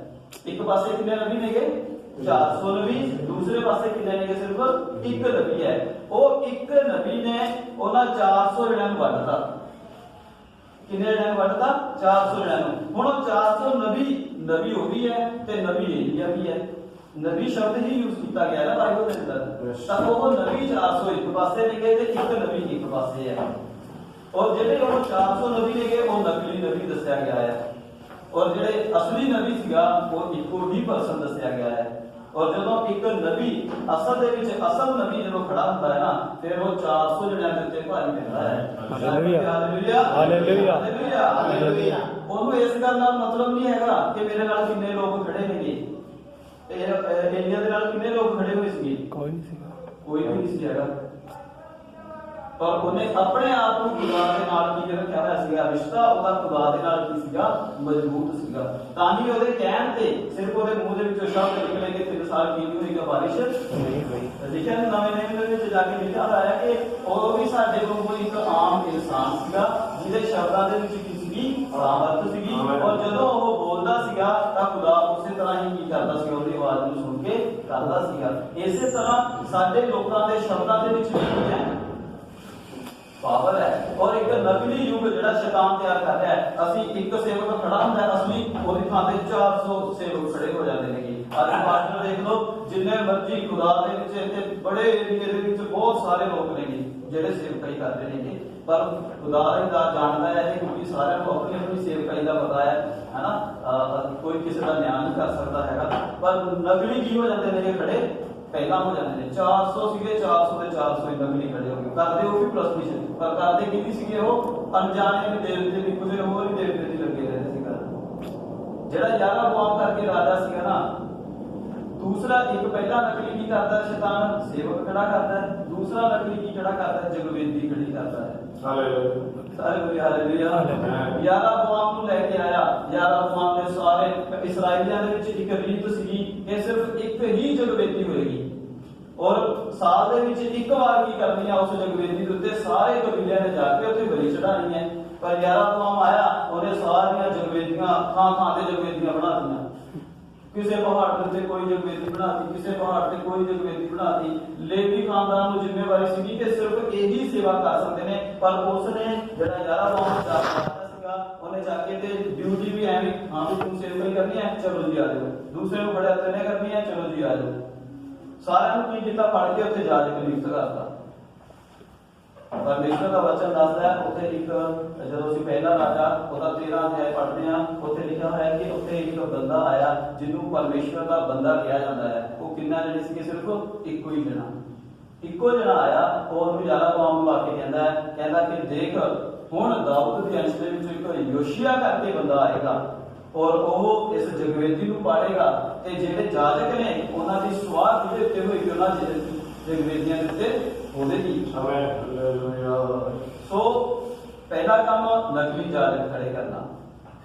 ਇੱਕ ਪਾਸੇ ਕਿੰਨੇ ਨਬੀ ਨੇਗੇ? 400 ਨਬੀ ਦੂਸਰੇ ਪਾਸੇ ਕਿੰਨੇ ਨੇਗੇ ਸਿਰਫ ਇੱਕ ਨਬੀ ਹੈ। ਉਹ ਇੱਕ ਨਬੀ ਨੇ ਉਹਨਾਂ 400 ਜਣਿਆਂ ਨੂੰ ਵੱਢਤਾ। ਕਿੰਨੇ ਨੂੰ ਵੱਢਤਾ? 400 ਜਣਿਆਂ ਨੂੰ। ਹੁਣ ਉਹ 400 ਨਬੀ ਨਬੀ ਉਹ ਵੀ ਹੈ ਤੇ ਨਬੀ ਏਲੀਆ ਵੀ ਹੈ ਨਬੀ ਸ਼ਬਦ ਹੀ ਯੂਜ਼ ਕੀਤਾ ਗਿਆ ਹੈ ਬਾਈਬਲ ਦੇ ਅੰਦਰ। ਤਾਂ ਉਹ ਨਬੀ 400 ਇੱਕ ਪਾਸੇ ਨੇਗੇ ਤੇ ਇੱਕ ਨਬੀ ਇੱਕ ਪਾਸੇ ਹੈ। ਔਰ ਜਿਹੜੇ ਉਹ 400 ਨਬੀ ਨੇਗੇ ਉਹ ਨਕਲੀ ਨਬੀ ਦੱਸਿਆ ਗਿਆ ਹੈ। ਔਰ ਜਿਹੜੇ ਅਸਲੀ ਨਬੀ ਸੀਗਾ ਉਹ ਇੱਕੋ ਹੀ ਪਰਸਨ ਦੱਸਿਆ ਗਿਆ ਹੈ। ਔਰ ਜਦੋਂ ਇੱਕ ਨਬੀ ਅਸਲ ਦੇ ਵਿੱਚ ਅਸਲ ਨਬੀ ਜਦੋਂ ਖੜਾ ਹੁੰਦਾ ਹੈ ਨਾ ਫਿਰ ਉਹ 400 ਜਣਿਆਂ ਦੇ ਉੱਤੇ ਭਾਰੀ ਪੈਂਦਾ ਹੈ। ਹਾਲੇਲੂਇਆ। ਹਾਲੇਲੂਇਆ। ਹਾਲੇਲੂਇਆ। ਉਹਨੂੰ ਇਸ ਗੱਲ ਨਾਲ ਮਤਲਬ ਨਹੀਂ ਹੈਗਾ ਕਿ ਮੇਰੇ ਨਾਲ ਕਿੰਨੇ ਲੋਕ ਖੜੇ ਨੇਗੇ। ਇਹ ਏਰੀਆ ਦੇ ਨਾਲ ਕਿੰਨੇ ਲੋਕ ਖੜੇ ਹੋਏ ਸੀਗੇ? ਕੋਈ ਨਹੀਂ ਸੀਗਾ। ਕੋਈ ਨਹੀਂ ਸੀ ਹੈਗਾ। ਪਰ ਉਹਨੇ ਆਪਣੇ ਆਪ ਨੂੰ ਖੁਦਾ ਦੇ ਨਾਲ ਕੀ ਰੱਖਿਆ ਹੋਇਆ ਸੀਗਾ ਰਿਸ਼ਤਾ ਉਹਦਾ ਖੁਦਾ ਦੇ ਨਾਲ ਕੀ ਸੀਗਾ ਮਜ਼ਬੂਤ ਸੀਗਾ। ਤਾਂ ਹੀ ਉਹਦੇ ਕਹਿਣ ਤੇ ਸਿਰਫ ਉਹਦੇ ਮੂੰਹ ਦੇ ਵਿੱਚੋਂ ਸ਼ਬਦ ਨਿਕਲੇ ਕਿ ਤਿੰਨ ਸਾਲ ਕੀ ਨਹੀਂ ਹੋਏਗਾ ਬਾਰਿਸ਼ ਨਹੀਂ ਹੋਈ ਲਿਖਿਆ ਨਵੇਂ ਨਿਯਮ ਦੇ ਵਿੱਚ ਜਾ ਕੇ ਲਿਖਿਆ ਹੋਇਆ ਹੈ ਕਿ ਉਹ ਵੀ ਸਾਡੇ ਵਾਂਗੂ ਇੱਕ ਆਮ ਇਨਸਾਨ ਸੀਗਾ ਜਿਹਦੇ ਸ਼ਬਦਾਂ ਦੇ ਵਿੱਚ ਕੀ ਸੀਗੀ? ਸਾਮਰਥ ਸੀਗੀ। ਔਰ ਜਦੋਂ ਉਹ ਬੋਲਦਾ ਸੀਗਾ ਤਾਂ ਖੁਦਾ ਉਸੇ ਤਰ੍ਹਾਂ ਹੀ ਕੀ ਕਰਦਾ ਸੀ ਉਹਦੀ ਆਵਾਜ਼ ਨੂੰ ਸੁਣ ਕੇ ਕਰਦਾ ਸੀਗਾ। ਇਸੇ ਤਰ੍ਹਾਂ ਸਾਡੇ ਲੋਕਾਂ ਦੇ ਸ਼ਬਦਾਂ ਦੇ ਵਿੱਚ ਵੀ ਕੀ ਹੈ? ਪਾਵਰ ਹੈ। ਔਰ ਇੱਕ ਨਕਲੀ ਯੁੱਗ ਜਿਹੜਾ ਸ਼ੈਤਾਨ ਤਿਆਰ ਕਰ ਰਿਹਾ ਹੈ, ਅਸੀਂ ਇੱਕ ਸੇਵਕ ਖੜਾ ਹੁੰਦਾ ਹੈ, ਅਸਲੀ, ਉਹਦੀ ਥਾਂ ਤੇ 400 ਸੇਵਕ ਖੜੇ ਹੋ ਜਾਂਦੇ ਨੇਗੇ ਅੱਜ ਪਾਸਟਰ ਦੇਖ ਲਓ, ਜਿੰਨੇ ਮਰਜ਼ੀ ਖੁਦਾ ਦੇ ਵਿੱਚ, ਇੱਥੇ ਬੜੇ ਏਰੀਏ ਦੇ ਵਿੱਚ ਬਹੁਤ ਸਾਰੇ ਲੋਕ ਨੇਗੇ ਜਿਹੜੇ ਸੇਵਕਾਈ ਕਰਦੇ ਨੇਗੇ ਪਰ ਖੁਦਾ ਦਾ ਜਾਣਦਾ ਹੈ ਇਹ ਕਿਉਂਕਿ ਸਾਰਿਆਂ ਨੂੰ ਆਪਣੀ ਆਪਣੀ ਸੇਵਕਾਈ ਦਾ ਪਤਾ ਹੈ, ਹਨਾ? ਕੋਈ ਕਿਸੇ ਦਾ ਨਿਆਂ ਨਹੀਂ ਕਰ ਸਕਦਾ ਹੈਗਾ। ਪਰ ਨਕਲੀ ਕੀ ਹੋ ਜਾਂਦੇ ਨੇ ਖੜੇ? پہلا ہو جانا ہے چار سو سیدھے چار سو سے چار سو تک نہیں کھڑے ہو گئے کرتے ہو پھر پلس پیچھے پر کرتے کتنی سیکھے ہو انجانے میں دیر دیر گزرے ہو اور دیر دیر لگے رہتے سیکھا جڑا یارہ وہ آپ کر کے راجا سیکھا نا دوسرا ایک پہلا نقلی کی کرتا ہے شیطان سیوک کھڑا کرتا ہے دوسرا نقلی کی کھڑا کرتا ہے جگویندی کھڑی کرتا ہے یارہ عوام لے کے آیا یارہ عوام نے سارے اسرائیلیاں نے ایک ریت سی ਸੀਗੀ ਕਿ ਸਿਰਫ ਇੱਕ ਹੀ ਜਗਵੇਦੀ ਹੋਏਗੀ। ਔਰ ਸਾਲ ਦੇ ਵਿੱਚ ਇੱਕ ਵਾਰ ਕੀ ਕਰਨੀ ਆ, ਉਸ ਜਗਵੇਦੀ ਦੇ ਉੱਤੇ ਸਾਰੇ ਕਬੀਲਿਆਂ ਨੇ ਜਾ ਕੇ ਉੱਥੇ ਬਲੀ ਚੜਾਣੀ ਹੈ। ਪਰ ਯਾਰਾ ਬੁਆਮ ਆਇਆ, ਉਹਨੇ ਸਾਰੀਆਂ ਜਗਵੇਦੀਆਂ ਥਾਂ ਥਾਂ ਤੇ ਜਗਵੇਦੀਆਂ ਬਣਾ ਦਿੱਤੀਆਂ। ਕਿਸੇ ਪਹਾੜ ਦੇ ਉੱਤੇ ਕੋਈ ਜਗਵੇਦੀ ਬਣਾਤੀ ਕਿਸੇ ਪਹਾੜ ਤੇ ਕੋਈ ਜਗਵੇਦੀ ਬਣਾਤੀ ਲੇਵੀ ਖਾਨਦਾਨ ਨੂੰ ਜ਼ਿੰਮੇਵਾਰੀ ਸੀਗੀ ਕਿ ਸਿਰਫ ਇਹੀ ਸੇਵਾ ਕਰ ਸਕਦੇ ਨੇ, ਪਰ ਉਸ ਨੇ ਜਿਹੜਾ ਯਾਰਾ ਬੌਂਡ ਦਾ ਸੀਗਾ ਉਹਨੇ ਜਾ ਕੇ ਤੇ ਡਿਊਟੀ ਵੀ ਐਵੇਂ ਹਾਂ ਵੀ ਤੂੰ ਸੇਵਾ ਹੀ ਕਰਨੀ ਹੈ ਚਲੋ ਜੀ ਆ ਜਾਓ। ਦੂਸਰੇ ਨੂੰ ਬੜਾ ਤਨੇ ਕਰਨੀ ਹੈ ਚਲੋ ਸਾਰਿਆਂ ਨੂੰ ਕੀ ਕੀਤਾ, ਫੜ ਕੇ ਉੱਥੇ ਜਾ ਕੇ ਨਿਯੁਕਤ ਕਰਤਾ। ਪਰਮੇਸ਼ਰ ਦਾ ਵਚਨ ਦੱਸਦਾ ਹੈ, ਉੱਥੇ ਇੱਕ, ਜਦੋਂ ਅਸੀਂ ਪਹਿਲਾ ਰਾਜਾ, ਉਹਦਾ 13 ਅਧਿਆਇ ਪੜ੍ਹਦੇ ਹਾਂ, ਉੱਥੇ ਲਿਖਿਆ ਹੋਇਆ ਹੈ ਕਿ ਉੱਥੇ ਇੱਕ ਬੰਦਾ ਆਇਆ, ਜਿਹਨੂੰ ਪਰਮੇਸ਼ਰ ਦਾ ਬੰਦਾ ਕਿਹਾ ਜਾਂਦਾ ਹੈ। ਉਹ ਕਿੰਨਾ ਜਿਹੜੇ ਸੀ ਸਿਰਫ? ਇੱਕੋ ਹੀ ਜਣਾ। ਇੱਕੋ ਜਣਾ ਆਇਆ, ਉਹ ਉਹਨੂੰ ਜ਼ਿਆਦਾ ਕੌਮ ਨੂੰ ਆ ਕੇ ਕਹਿੰਦਾ ਹੈ, ਕਹਿੰਦਾ ਕਿ ਦੇਖ ਹੁਣ ਦਾਊਦ ਦੇ ਅੰਸ਼ ਦੇ ਵਿੱਚ ਇੱਕ ਯੋਸ਼ੀਆ ਕਰਕੇ ਬੰਦਾ ਆਏਗਾ ਔਰ ਉਹ ਇਸ ਜਗਵੇਦੀ ਨੂੰ ਪਾੜੇਗਾ ਤੇ ਜਿਹੜੇ ਜਾਜਕ ਨੇ ਉਹਨਾਂ ਦੀ ਸਵਾਰ ਜਿਹਦੇ ਉੱਤੇ ਹੋਈ ਉਹਨਾਂ ਜਗਵੇਦੀਆਂ ਦੇ ਉੱਤੇ ਹੋਵੇਗੀ ਸੋ ਪਹਿਲਾ ਕੰਮ ਨਕਲੀ ਜਾਜਕ ਖੜੇ ਕਰਨਾ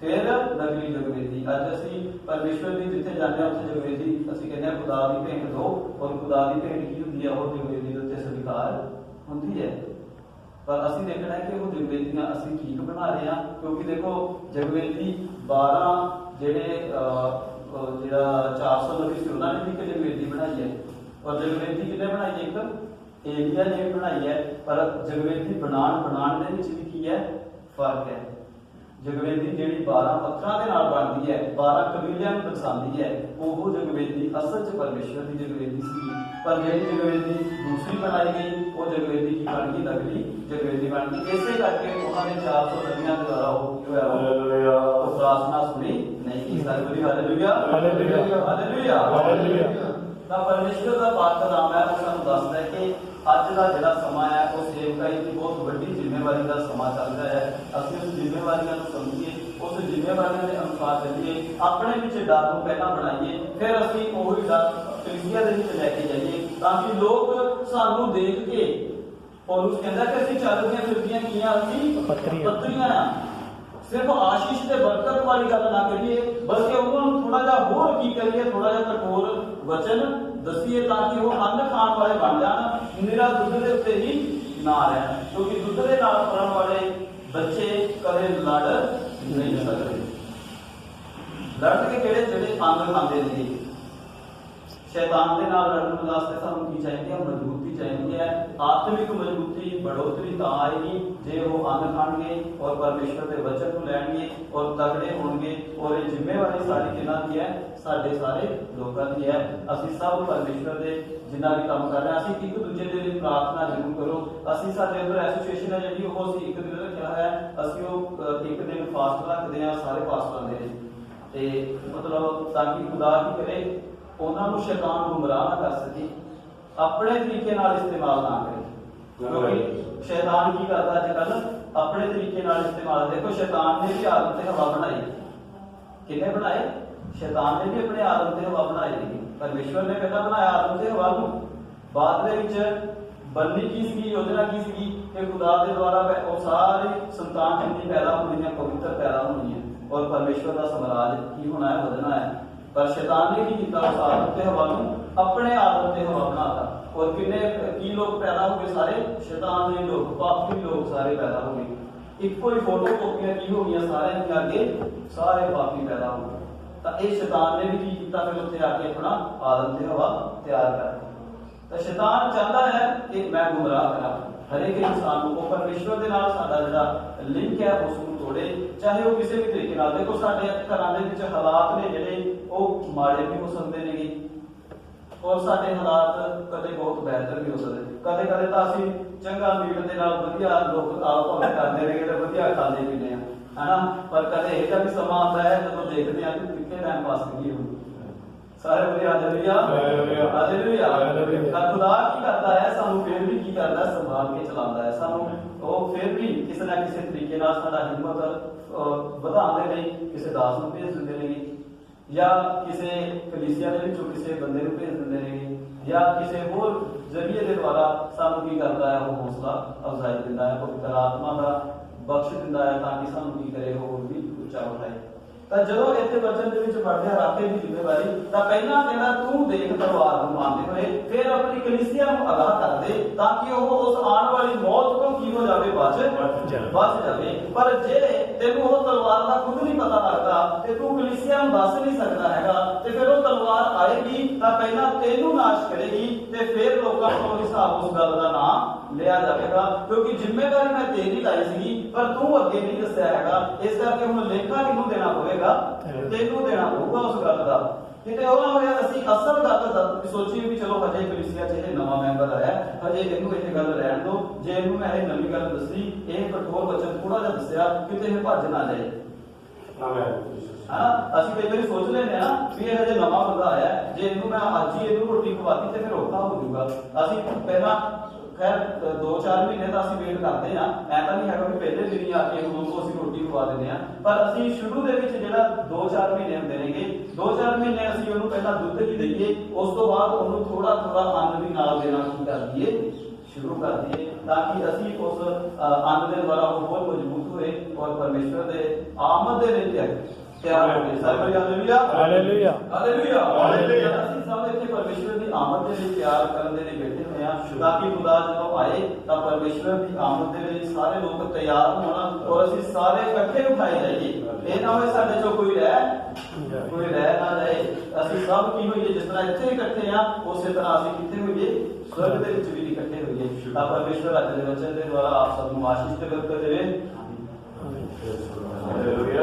ਫਿਰ ਨਕਲੀ ਜਗਵੇਦੀ। ਅੱਜ ਅਸੀਂ ਪਰਮੇਸ਼ਵਰ ਦੀ ਜਿੱਥੇ ਜਾਂਦੇ ਹਾਂ ਉੱਥੇ ਜਗਵੇਦੀ ਅਸੀਂ ਕਹਿੰਦੇ ਹਾਂ ਖੁਦਾ ਦੀ ਭੇਂਟ ਦਿਓ ਔਰ ਖੁਦਾ ਦੀ ਭੇਂਟ ਕੀ ਹੁੰਦੀ ਹੈ? ਉਹ ਜਗਵੇਦੀ ਦੇ ਉੱਤੇ ਸਵੀਕਾਰ ਹੁੰਦੀ ਹੈ। ਪਰ ਅਸੀਂ ਦੇਖਣਾ ਹੈ ਕਿ ਉਹ ਜਗਵੇਦੀਆਂ ਅਸੀਂ ਠੀਕ ਬਣਾ ਰਹੇ ਹਾਂ, ਕਿਉਂਕਿ ਦੇਖੋ ਜਗਵੇਦੀ 12 ਜਿਹੜੇ ਜਿਹੜਾ 400 ਨਬੀ ਸੀ ਉਹਨਾਂ ਨੇ ਵੀ ਇੱਕ ਜਗਵੇਦੀ ਬਣਾਈ ਹੈ। ਔਰ ਜਗਵੇਦੀ ਕਿਹਨੇ ਬਣਾਈ ਹੈ ਇੱਕ? ਏਲੀਆ ਨੇ ਬਣਾਈ ਹੈ। ਪਰ ਜਗਵੇਦੀ ਬਣਾਉਣ ਬਣਾਉਣ ਦੇ ਵਿੱਚ ਵੀ ਕੀ ਹੈ? ਫ਼ਰਕ ਹੈ। ਜਗਵੇਦੀ ਜਿਹੜੀ 12 ਪੱਥਰਾਂ ਦੇ ਨਾਲ ਬਣਦੀ ਹੈ 12 ਕਬੀਲੇ ਦਰਸਾਉਂਦੀ ਹੈ ਉਹ ਜਗਵੇਦੀ ਅਸਲ 'ਚ ਪਰਮੇਸ਼ਵਰ ਦੀ ਜਗਵੇਦੀ ਸੀ ਪਰ ਜਿਹੜੀ ਜਗਵੇਦੀ ਦੂਸਰੀ ਬਣਾਈ ਗਈ ਉਹ ਜਗਵੇਦੀ ਕੀ ਬਣ ਗਈ? ਨਕਲੀ ਜਗਵੇਦੀ ਬਣ ਗਈ। ਇਸੇ ਕਰਕੇ ਉਹਨਾਂ ਨੇ 400 ਨਬੀਆਂ ਦੇ ਦੁਆਰਾ ਉਹ ਕੀ ਹੋਇਆ? ਉਹ ਪ੍ਰਾਰਥਨਾ ਸੁਣੀ। ਨਹੀਂ ਕੀ ਸਾਰੇ ਬੋਲੀ ਹਾਲੇਲੂਇਆ ਹਾਲੇਲੂਇਆ। Hallelujah hallelujah. ਤਾਂ ਪਰਮੇਸ਼ਵਰ ਦਾ ਪਾਕ ਨਾਮ ਹੈ ਉਹ ਸਾਨੂੰ ਦੱਸਦਾ ਹੈ ਕਿ ਅੱਜ ਦਾ ਜਿਹੜਾ ਸਮਾਂ ਹੈ ਉਹ ਸੇਵਕਾਈ ਦੀ ਬਹੁਤ ਵੱਡੀ ਜ਼ਿੰਮੇਵਾਰੀ ਦਾ ਸਮਾਂ ਚੱਲ ਰਿਹਾ ਹੈ। ਅਸੀਂ ਉਸ ਜ਼ਿੰਮੇਵਾਰੀਆਂ ਨੂੰ ਸਮਝੀਏ ਉਸ ਜ਼ਿੰਮੇਵਾਰੀਆਂ ਦੇ ਅਨੁਸਾਰ ਚੱਲੀਏ ਆਪਣੇ ਵਿੱਚ ਡਰ ਨੂੰ ਪਹਿਲਾਂ ਬਣਾਈਏ ਫਿਰ ਅਸੀਂ ਉਹੀ ਡਰ ਕਲੀਸਿਆ ਦੇ ਵਿੱਚ ਲੈ ਕੇ ਜਾਈਏ ਤਾਂ ਕਿ ਲੋਕ ਸਾਨੂੰ ਦੇਖ ਕੇ ਪੌਲੁਸ ਕਹਿੰਦਾ ਕਿ ਅਸੀਂ ਚੱਲਦੀਆਂ ਫਿਰਦੀਆਂ ਕੀਆਂ ਅਸੀਂ ਪੱਤਰੀਆਂ। ਸਿਰਫ ਆਸ਼ੀਸ਼ ਤੇ ਬਰਕਤ ਵਾਲੀ ਗੱਲ ਨਾ ਕਰੀਏ ਬਲਕਿ ਉਹਨਾਂ ਨੂੰ ਥੋੜਾ ਜਿਹਾ ਹੋਰ ਕੀ ਕਰੀਏ ਥੋੜਾ ਜਿਹਾ ਕਠੋਰ ਵਚਨ ਦਸੀਏ ਤਾਂ ਕਿ ਉਹ ਅੰਨ ਖਾਣ ਵਾਲੇ ਬਣ ਜਾਣ ਨਿਰਾ ਦੁੱਧ ਦੇ ਉੱਤੇ ਹੀ ਨਾ ਰਹਿਣ ਕਿਉਂਕਿ ਦੁੱਧ ਦੇ ਨਾਲ ਪੜਨ ਵਾਲੇ ਬੱਚੇ ਕਦੇ ਲੜ ਨਹੀਂ ਸਕਦੇ। ਲੜ ਕੇ ਕਿਹੜੇ ਜਿਹੜੇ ਅੰਨ ਖਾਂਦੇ ਨੇ ਸ਼ੈਤਾਨ ਦੇ ਨਾਲ ਲੜਨ ਵਾਸਤੇ ਸਾਨੂੰ ਕੀ ਚਾਹੀਦੀ ਹੈ ਮਜ਼ਬੂਤੀ ਚਾਹੀਦੀ ਹੈ ਆਤਮਿਕ ਮਜ਼ਬੂਤੀ ਬੜੋਤਰੀ ਤਾਂ ਆਏਗੀ ਜੇ ਉਹ ਅੰਨ ਖਾਣਗੇ ਔਰ ਪਰਮੇਸ਼ਰ ਦੇ ਵਚਨ ਨੂੰ ਲੈਣਗੇ ਔਰ ਤਗੜੇ ਹੋਣਗੇ। ਔਰ ਇਹ ਜ਼ਿੰਮੇਵਾਰੀ ਸਾਡੀ ਕਿਹਨਾਂ ਦੀ ਹੈ? ਸਾਡੇ ਸਾਰੇ ਲੋਕਾਂ ਦੀ ਹੈ। ਅਸੀਂ ਸਭ ਪਰਮੇਸ਼ਰ ਦੇ ਜਿੰਨਾ ਵੀ ਕੰਮ ਕਰ ਰਹੇ ਅਸੀਂ ਇੱਕ ਦੂਜੇ ਦੇ ਲਈ ਪ੍ਰਾਰਥਨਾ ਜ਼ਰੂਰ ਕਰੋ। ਅਸੀਂ ਸਾਡੇ ਅੰਦਰ ਐਸੋਸੀਏਸ਼ਨ ਹੈ ਜਿਹੜੀ ਉਹ ਅਸੀਂ ਇੱਕ ਦਿਨ ਰੱਖਿਆ ਹੋਇਆ ਹੈ। ਅਸੀਂ ਉਹ ਅ, ਇੱਕ ਦਿਨ ਫਾਸਟ ਰੱਖਦੇ ਹਾਂ ਸਾਰੇ ਫਾਸਟਾਂ ਦੇ ਲਈ ਤੇ ਮਤਲਬ ਤਾਂ ਕਿ ਖੁਦਾ ਕੀ ਕਰੇ, ਉਹਨਾਂ ਨੂੰ ਸ਼ੈਤਾਨ ਗੁੰਮਰਾਹ ਨਾ ਕਰ ਸਕੇ, ਆਪਣੇ ਤਰੀਕੇ ਨਾਲ ਇਸਤੇਮਾਲ ਨਾ ਕਰੇ। ਕਿਉਂਕਿ ਸ਼ੈਤਾਨ ਕੀ ਕਰਦਾ ਅੱਜ ਕੱਲ ਆਪਣੇ ਤਰੀਕੇ ਨਾਲ ਇਸਤੇਮਾਲ। ਦੇਖੋ, ਸ਼ੈਤਾਨ ਨੇ ਵੀ ਆਦਮ ਤੇ ਹਵਾ ਬਣਾਈ। ਕਿਹਨੇ ਬਣਾਏ? ਸ਼ੈਤਾਨ ਨੇ ਵੀ ਆਪਣੇ ਆਦਮ ਤੇ ਹਵਾ ਬਣਾਈ ਸੀ। ਪਰਮੇਸ਼ਵਰ ਨੇ ਪਹਿਲਾਂ ਬਣਾਇਆ ਆਦਮ ਤੇ ਹਵਾ ਨੂੰ। ਬਾਅਦ ਦੇ ਵਿੱਚ ਬੰਨੀ ਕੀ ਸੀਗੀ, ਯੋਜਨਾ ਕੀ ਸੀਗੀ? ਕਿ ਖੁਦਾ ਦੇ ਦੁਆਰਾ ਪੈ- ਉਹ ਸਾਰੇ ਸੰਤਾਨ ਜਿੰਨੀ ਪੈਦਾ ਹੋਣੀ ਹੈ ਪਵਿੱਤਰ ਪੈਦਾ ਹੋਣੀ ਹੈ ਔਰ ਪਰਮੇਸ਼ਵਰ ਦਾ ਸਮਰਾਜ ਕੀ ਹੋਣਾ ਹੈ ਵਧਣਾ ਹੈ ਪਰ ਸ਼ੈਤਾਨ ਨੇ ਕੀ ਕੀਤਾ ਉਸ ਆਦਮ ਤੇ ਹਵਾ ਨੂੰ ਆਪਣੇ ਆਦਮ ਤੇ ਹਵਾ ਬਣਾਤਾ ਔਰ ਕਿੰਨੇ ਕੀ ਲੋਕ ਪੈਦਾ ਹੋ ਗਏ ਸਾਰੇ ਸ਼ੈਤਾਨ ਦੇ ਲੋਕ ਪਾਪੀ ਲੋਕ ਸਾਰੇ ਪੈਦਾ ਹੋ ਗਏ ਇੱਕੋ ਹੀ ਫੋਟੋ ਕਾਪੀਆਂ ਕੀ ਹੋ ਗਈਆਂ ਸਾਰਿਆਂ ਦੀਆਂ ਅੱਗੇ ਸਾਰੇ ਪਾਪੀ ਪੈਦਾ ਹੋ ਗਏ ਤਾਂ ਇਹ ਸ਼ੈਤਾਨ ਨੇ ਵੀ ਕੀ ਕੀਤਾ ਫਿਰ ਉੱਥੇ ਆ ਕੇ ਆਪਣਾ ਆਦਮ ਤੇ ਹਵਾ ਤਿਆਰ ਕਰ ਦਿੱਤੀ ਤਾਂ ਸ਼ੈਤਾਨ ਚਾਹੁੰਦਾ ਹੈ ਕਿ ਮੈਂ ਗੁੰਮਰਾਹ ਕਰਾਂ ਹਰੇਕ ਇਨਸਾਨ ਨੂੰ ਉਹ ਪਰਮੇਸ਼ਵਰ ਦੇ ਨਾਲ ਸਾਡਾ ਜਿਹੜਾ ਲਿੰਕ ਹੈ ਉਸ ਨੂੰ ਤੋੜੇ ਚਾਹੇ ਉਹ ਕਿਸੇ ਵੀ ਤਰੀਕੇ ਨਾਲ। ਦੇਖੋ, ਸਾਡੇ ਘਰਾਂ ਦੇ ਵਿੱਚ ਹਾਲਾਤ ਨੇ ਜਿਹੜੇ ਉਹ ਮਾੜੇ ਵੀ ਹੋ ਸਕਦੇ ਨੇਗੇ ਔਰ ਸਾਡੇ ਹਾਲਾਤ ਕਦੇ ਬਹੁਤ ਬਿਹਤਰ ਵੀ ਹੋ ਸਕਦੇ ਕਦੇ ਕਦੇ ਤਾਂ ਅਸੀਂ ਚੰਗਾ ਮੀਟ ਦੇ ਨਾਲ ਵਧੀਆ ਲੋਕ ਆਪ ਭਾਵੇਂ ਕਰਦੇ ਨੇਗੇ ਤੇ ਵਧੀਆ ਖਾਂਦੇ ਪੀਂਦੇ ਆ। ਹਨਾ? ਪਰ ਕਦੇ ਇਹ ਵੀ ਸਮਾਂ ਆਉਂਦਾ ਹੈ ਜਦੋਂ ਦੇਖਦੇ ਆ ਕਿ ਕਿੱਥੇ ਟਾਈਮ ਪਾਸ ਕਰੀਏ ਹੁਣ ਸਾਰੇ ਵਧੀਆ ਹਾਲੇਲੂਇਆ ਹਾਲੇਲੂਇਆ। Hallelujah hallelujah. ਤਾਂ ਖੁਦਾ ਕੀ ਕਰਦਾ ਹੈ ਸਾਨੂੰ ਫਿਰ ਵੀ ਕੀ ਕਰਦਾ ਹੈ ਸੰਭਾਲ ਕੇ ਚਲਾਉਂਦਾ ਹੈ ਸਾਨੂੰ ਉਹ ਫਿਰ ਵੀ ਕਿਸੇ ਨਾ ਕਿਸੇ ਤਰੀਕੇ ਨਾਲ ਸਾਡਾ ਹਿੰਮਤ ਅਹ, ਵਧਾਉਣ ਦੇ ਲਈ ਕਿਸੇ ਦਾਸ ਨੂੰ ਭੇਜ ਦਿੰਦੇ ਨੇ ਜਾਂ ਕਿਸੇ ਕਲੀਸਿਆ ਦੇ ਵਿੱਚੋਂ ਕਿਸੇ ਬੰਦੇ ਨੂੰ ਭੇਜ ਦਿੰਦੇ ਨੇ ਜਾਂ ਕਿਸੇ ਹੋਰ ਜ਼ਰੀਏ ਦੇ ਦੁਆਰਾ ਸਾਨੂੰ ਕੀ ਕਰਦਾ ਹੈ ਉਹ ਹੌਸਲਾ ਅਫਜ਼ਾਈ ਦਿੰਦਾ ਹੈ ਪਵਿੱਤਰ ਆਤਮਾ ਦਾ ਬਖਸ਼ ਦਿੰਦਾ ਹੈ ਤਾਂ ਕਿ ਸਾਨੂੰ ਕੀ ਕਰੇ ਉਹ ਹੋਰ ਵੀ ਉੱਚਾ ਉਠਾਏ ਤਾਂ ਜਦੋਂ ਇੱਥੇ ਵਚਨ ਦੇ ਵਿੱਚ ਆ ਰਾਤੇ ਦੀ ਜ਼ਿੰਮੇਵਾਰੀ ਤਾਂ ਪਹਿਲਾਂ ਕਹਿੰਦਾ ਤੂੰ ਦੇਖ ਪਰਿਵਾਰ ਨੂੰ ਮੰਨਦੇ ਹੋਏ ਫਿਰ ਆਪਣੀ ਕਲੀਸਿਆ ਨੂੰ ਅਗਾਹ ਕਰ ਦੇ ਤਾਂ ਕਿ ਉਹ ਉਸ ਆਉਣ ਵਾਲੀ ਮੌਤ ਤੋਂ ਕੀ ਹੋ ਜਾਵੇ ਬਚ। ਬਚ ਜਾਵੇ ਪਰ ਜੇ ਤੈਨੂੰ ਉਹ ਤਲਵਾਰ ਦਾ ਖੁਦ ਨਹੀਂ ਪਤਾ ਲੱਗਦਾ ਤੇ ਤੂੰ ਕਲੀਸਿਆ ਨੂੰ ਦੱਸ ਨਹੀਂ ਸਕਦਾ ਹੈਗਾ ਤੇ ਫਿਰ ਉਹ ਤਲਵਾਰ ਆਏਗੀ ਤਾਂ ਪਹਿਲਾਂ ਤੈਨੂੰ ਨਾਸ਼ ਕਰੇਗੀ ਤੇ ਫਿਰ ਲੋਕਾਂ ਹਿਸਾਬ ਉਸ ਗੱਲ ਦਾ ਨਾਂ ਲਿਆ ਜਾਵੇਗਾ, ਕਿਉਂਕਿ ਜ਼ਿੰਮੇਵਾਰੀ ਮੈਂ ਤੇਰੀ ਲਾਈ ਸੀਗੀ, ਪਰ ਤੂੰ ਅੱਗੇ ਨਹੀਂ ਦੱਸਿਆ ਹੈਗਾ। ਇਸ ਕਰਕੇ ਹੁਣ ਲੇਖਾ ਕਿਹਨੂੰ ਦੇਣਾ ਪਵੇਗਾ? ਤੈਨੂੰ ਦੇਣਾ ਪਊਗਾ ਉਸ ਗੱਲ ਦਾ। ਕਿਤੇ ਉਹ ਨਾ ਹੋਇਆ ਅਸੀਂ ਅਸਲ ਗੱਲ ਦਾ ਸੋਚੀਏ ਵੀ ਚਲੋ ਹਜੇ ਕਲੀਸਿਆ ਚ ਇਹ ਨਵਾਂ ਮੈਂਬਰ ਆਇਆ, ਹਜੇ ਇਹਨੂੰ ਇਹ ਗੱਲ ਰਹਿਣ ਦੋ ਜੇ ਇਹਨੂੰ ਮੈਂ ਇਹ ਨਵੀਂ ਗੱਲ ਦੱਸੀ, ਇਹ ਕਠੋਰ ਵਚਨ ਥੋੜਾ ਜਿਹਾ ਦੱਸਿਆ, ਕਿਤੇ ਇਹ ਭੱਜ ਨਾ ਜਾਏ। ਹਾਂ ਅਸੀਂ ਕਈ ਵਾਰੀ ਸੋਚ ਲੈਂਦੇ ਆ ਨਾ ਵੀ ਇਹ ਹਜੇ ਨਵਾਂ ਬੰਦਾ ਆਇਆ ਹੈ, ਜੇ ਇਹਨੂੰ ਮੈਂ ਅੱਜ ਹੀ ਇਹਨੂੰ ਰੋਟੀ ਖਵਾਤੀ ਤੇ ਫਿਰ ਔਖਾ ਹੋ ਜਾਊਗਾ। ਅਸੀਂ ਪਹਿਲਾਂ ਖੈਰ 2-4 ਮਹੀਨੇ ਦਾ ਅਸੀਂ ਵੇਟ ਕਰਦੇ ਆ ਐ ਤਾਂ ਨਹੀਂ ਹੈਗਾ ਕਿ ਪਹਿਲੇ ਦਿਨ ਹੀ ਆ ਕੇ ਉਹਨੂੰ ਨੂੰ ਅਸੀਂ ਰੋਟੀ ਖਵਾ ਦਿੰਦੇ ਆ ਪਰ ਅਸੀਂ ਸ਼ੁਰੂ ਦੇ ਵਿੱਚ ਜਿਹੜਾ 2-4 ਮਹੀਨੇ ਹੁੰਦੇ ਨੇਗੇ 2-4 ਮਹੀਨੇ ਅਸੀਂ ਉਹਨੂੰ ਪਹਿਲਾਂ ਦੁੱਧ ਵੀ ਦਈਏ ਉਸ ਤੋਂ ਬਾਅਦ ਉਹਨੂੰ ਥੋੜਾ ਥੋੜਾ ਅੰਨ ਵੀ ਨਾਲ ਦੇਣਾ ਸ਼ੁਰੂ ਕਰ ਦਈਏ। ਸ਼ੁਰੂ ਕਰ ਦਈਏ ਤਾਂ ਕਿ ਅਸੀਂ ਉਸ ਅ, ਅੰਨ ਦੇ ਦੁਆਰਾ ਉਹ ਹੋਰ ਮਜ਼ਬੂਤ ਹੋਏ ਔਰ ਪਰਮੇਸ਼ਵਰ ਦੇ ਆਮਦ ਦੇ ਲਈ ਤਿਆਰ ਤਿਆਰ ਹੋਵੇ ਸਾਰੇ ਬੜੀ ਹਾਲੇਲੂਇਆ ਹਾਲੇਲੂਇਆ। Hallelujah hallelujah. ਅਸੀਂ ਸਭ ਇੱਥੇ ਪਰਮੇਸ਼ਵਰ ਦੀ ਆਮਦ ਦੇ ਲਈ ਤਿਆਰ ਕਰਨ ਦੇ ਲਈ ਬੈਠੇ ਹੋਏ ਹਾਂ ਤਾਂ ਕਿ ਖੁਦਾ ਜਦੋਂ ਆਏ ਤਾਂ ਪਰਮੇਸ਼ਵਰ ਦੀ ਆਮਦ ਦੇ ਲਈ ਸਾਰੇ ਲੋਕ ਤਿਆਰ ਹੋਣ ਔਰ ਅਸੀਂ ਸਾਰੇ ਇਕੱਠੇ ਉਠਾਏ ਜਾਈਏ ਇਹ ਨਾ ਹੋਏ ਸਾਡੇ ਚੋਂ ਕੋਈ ਰਹਿ ਕੋਈ ਰਹਿ ਨਾ ਜਾਏ ਅਸੀਂ ਸਭ ਕੀ ਹੋਈਏ ਜਿਸ ਤਰ੍ਹਾਂ ਇੱਥੇ ਇਕੱਠੇ ਆ ਉਸੇ ਤਰ੍ਹਾਂ ਅਸੀਂ ਕਿੱਥੇ ਹੋਈਏ ਸਵਰਗ ਦੇ ਵਿੱਚ ਵੀ ਇਕੱਠੇ ਹੋਈਏ ਤਾਂ ਪਰਮੇਸ਼ਵਰ ਅੱਜ ਦੇ ਵਚਨ ਦੇ ਦੁਆਰਾ ਆਪ ਸਭ ਨੂੰ ਆਸ਼ੀਸ਼ ਤੇ ਬਰਕਤ ਦੇਵੇ ਹਾਲੇਲੂਇਆ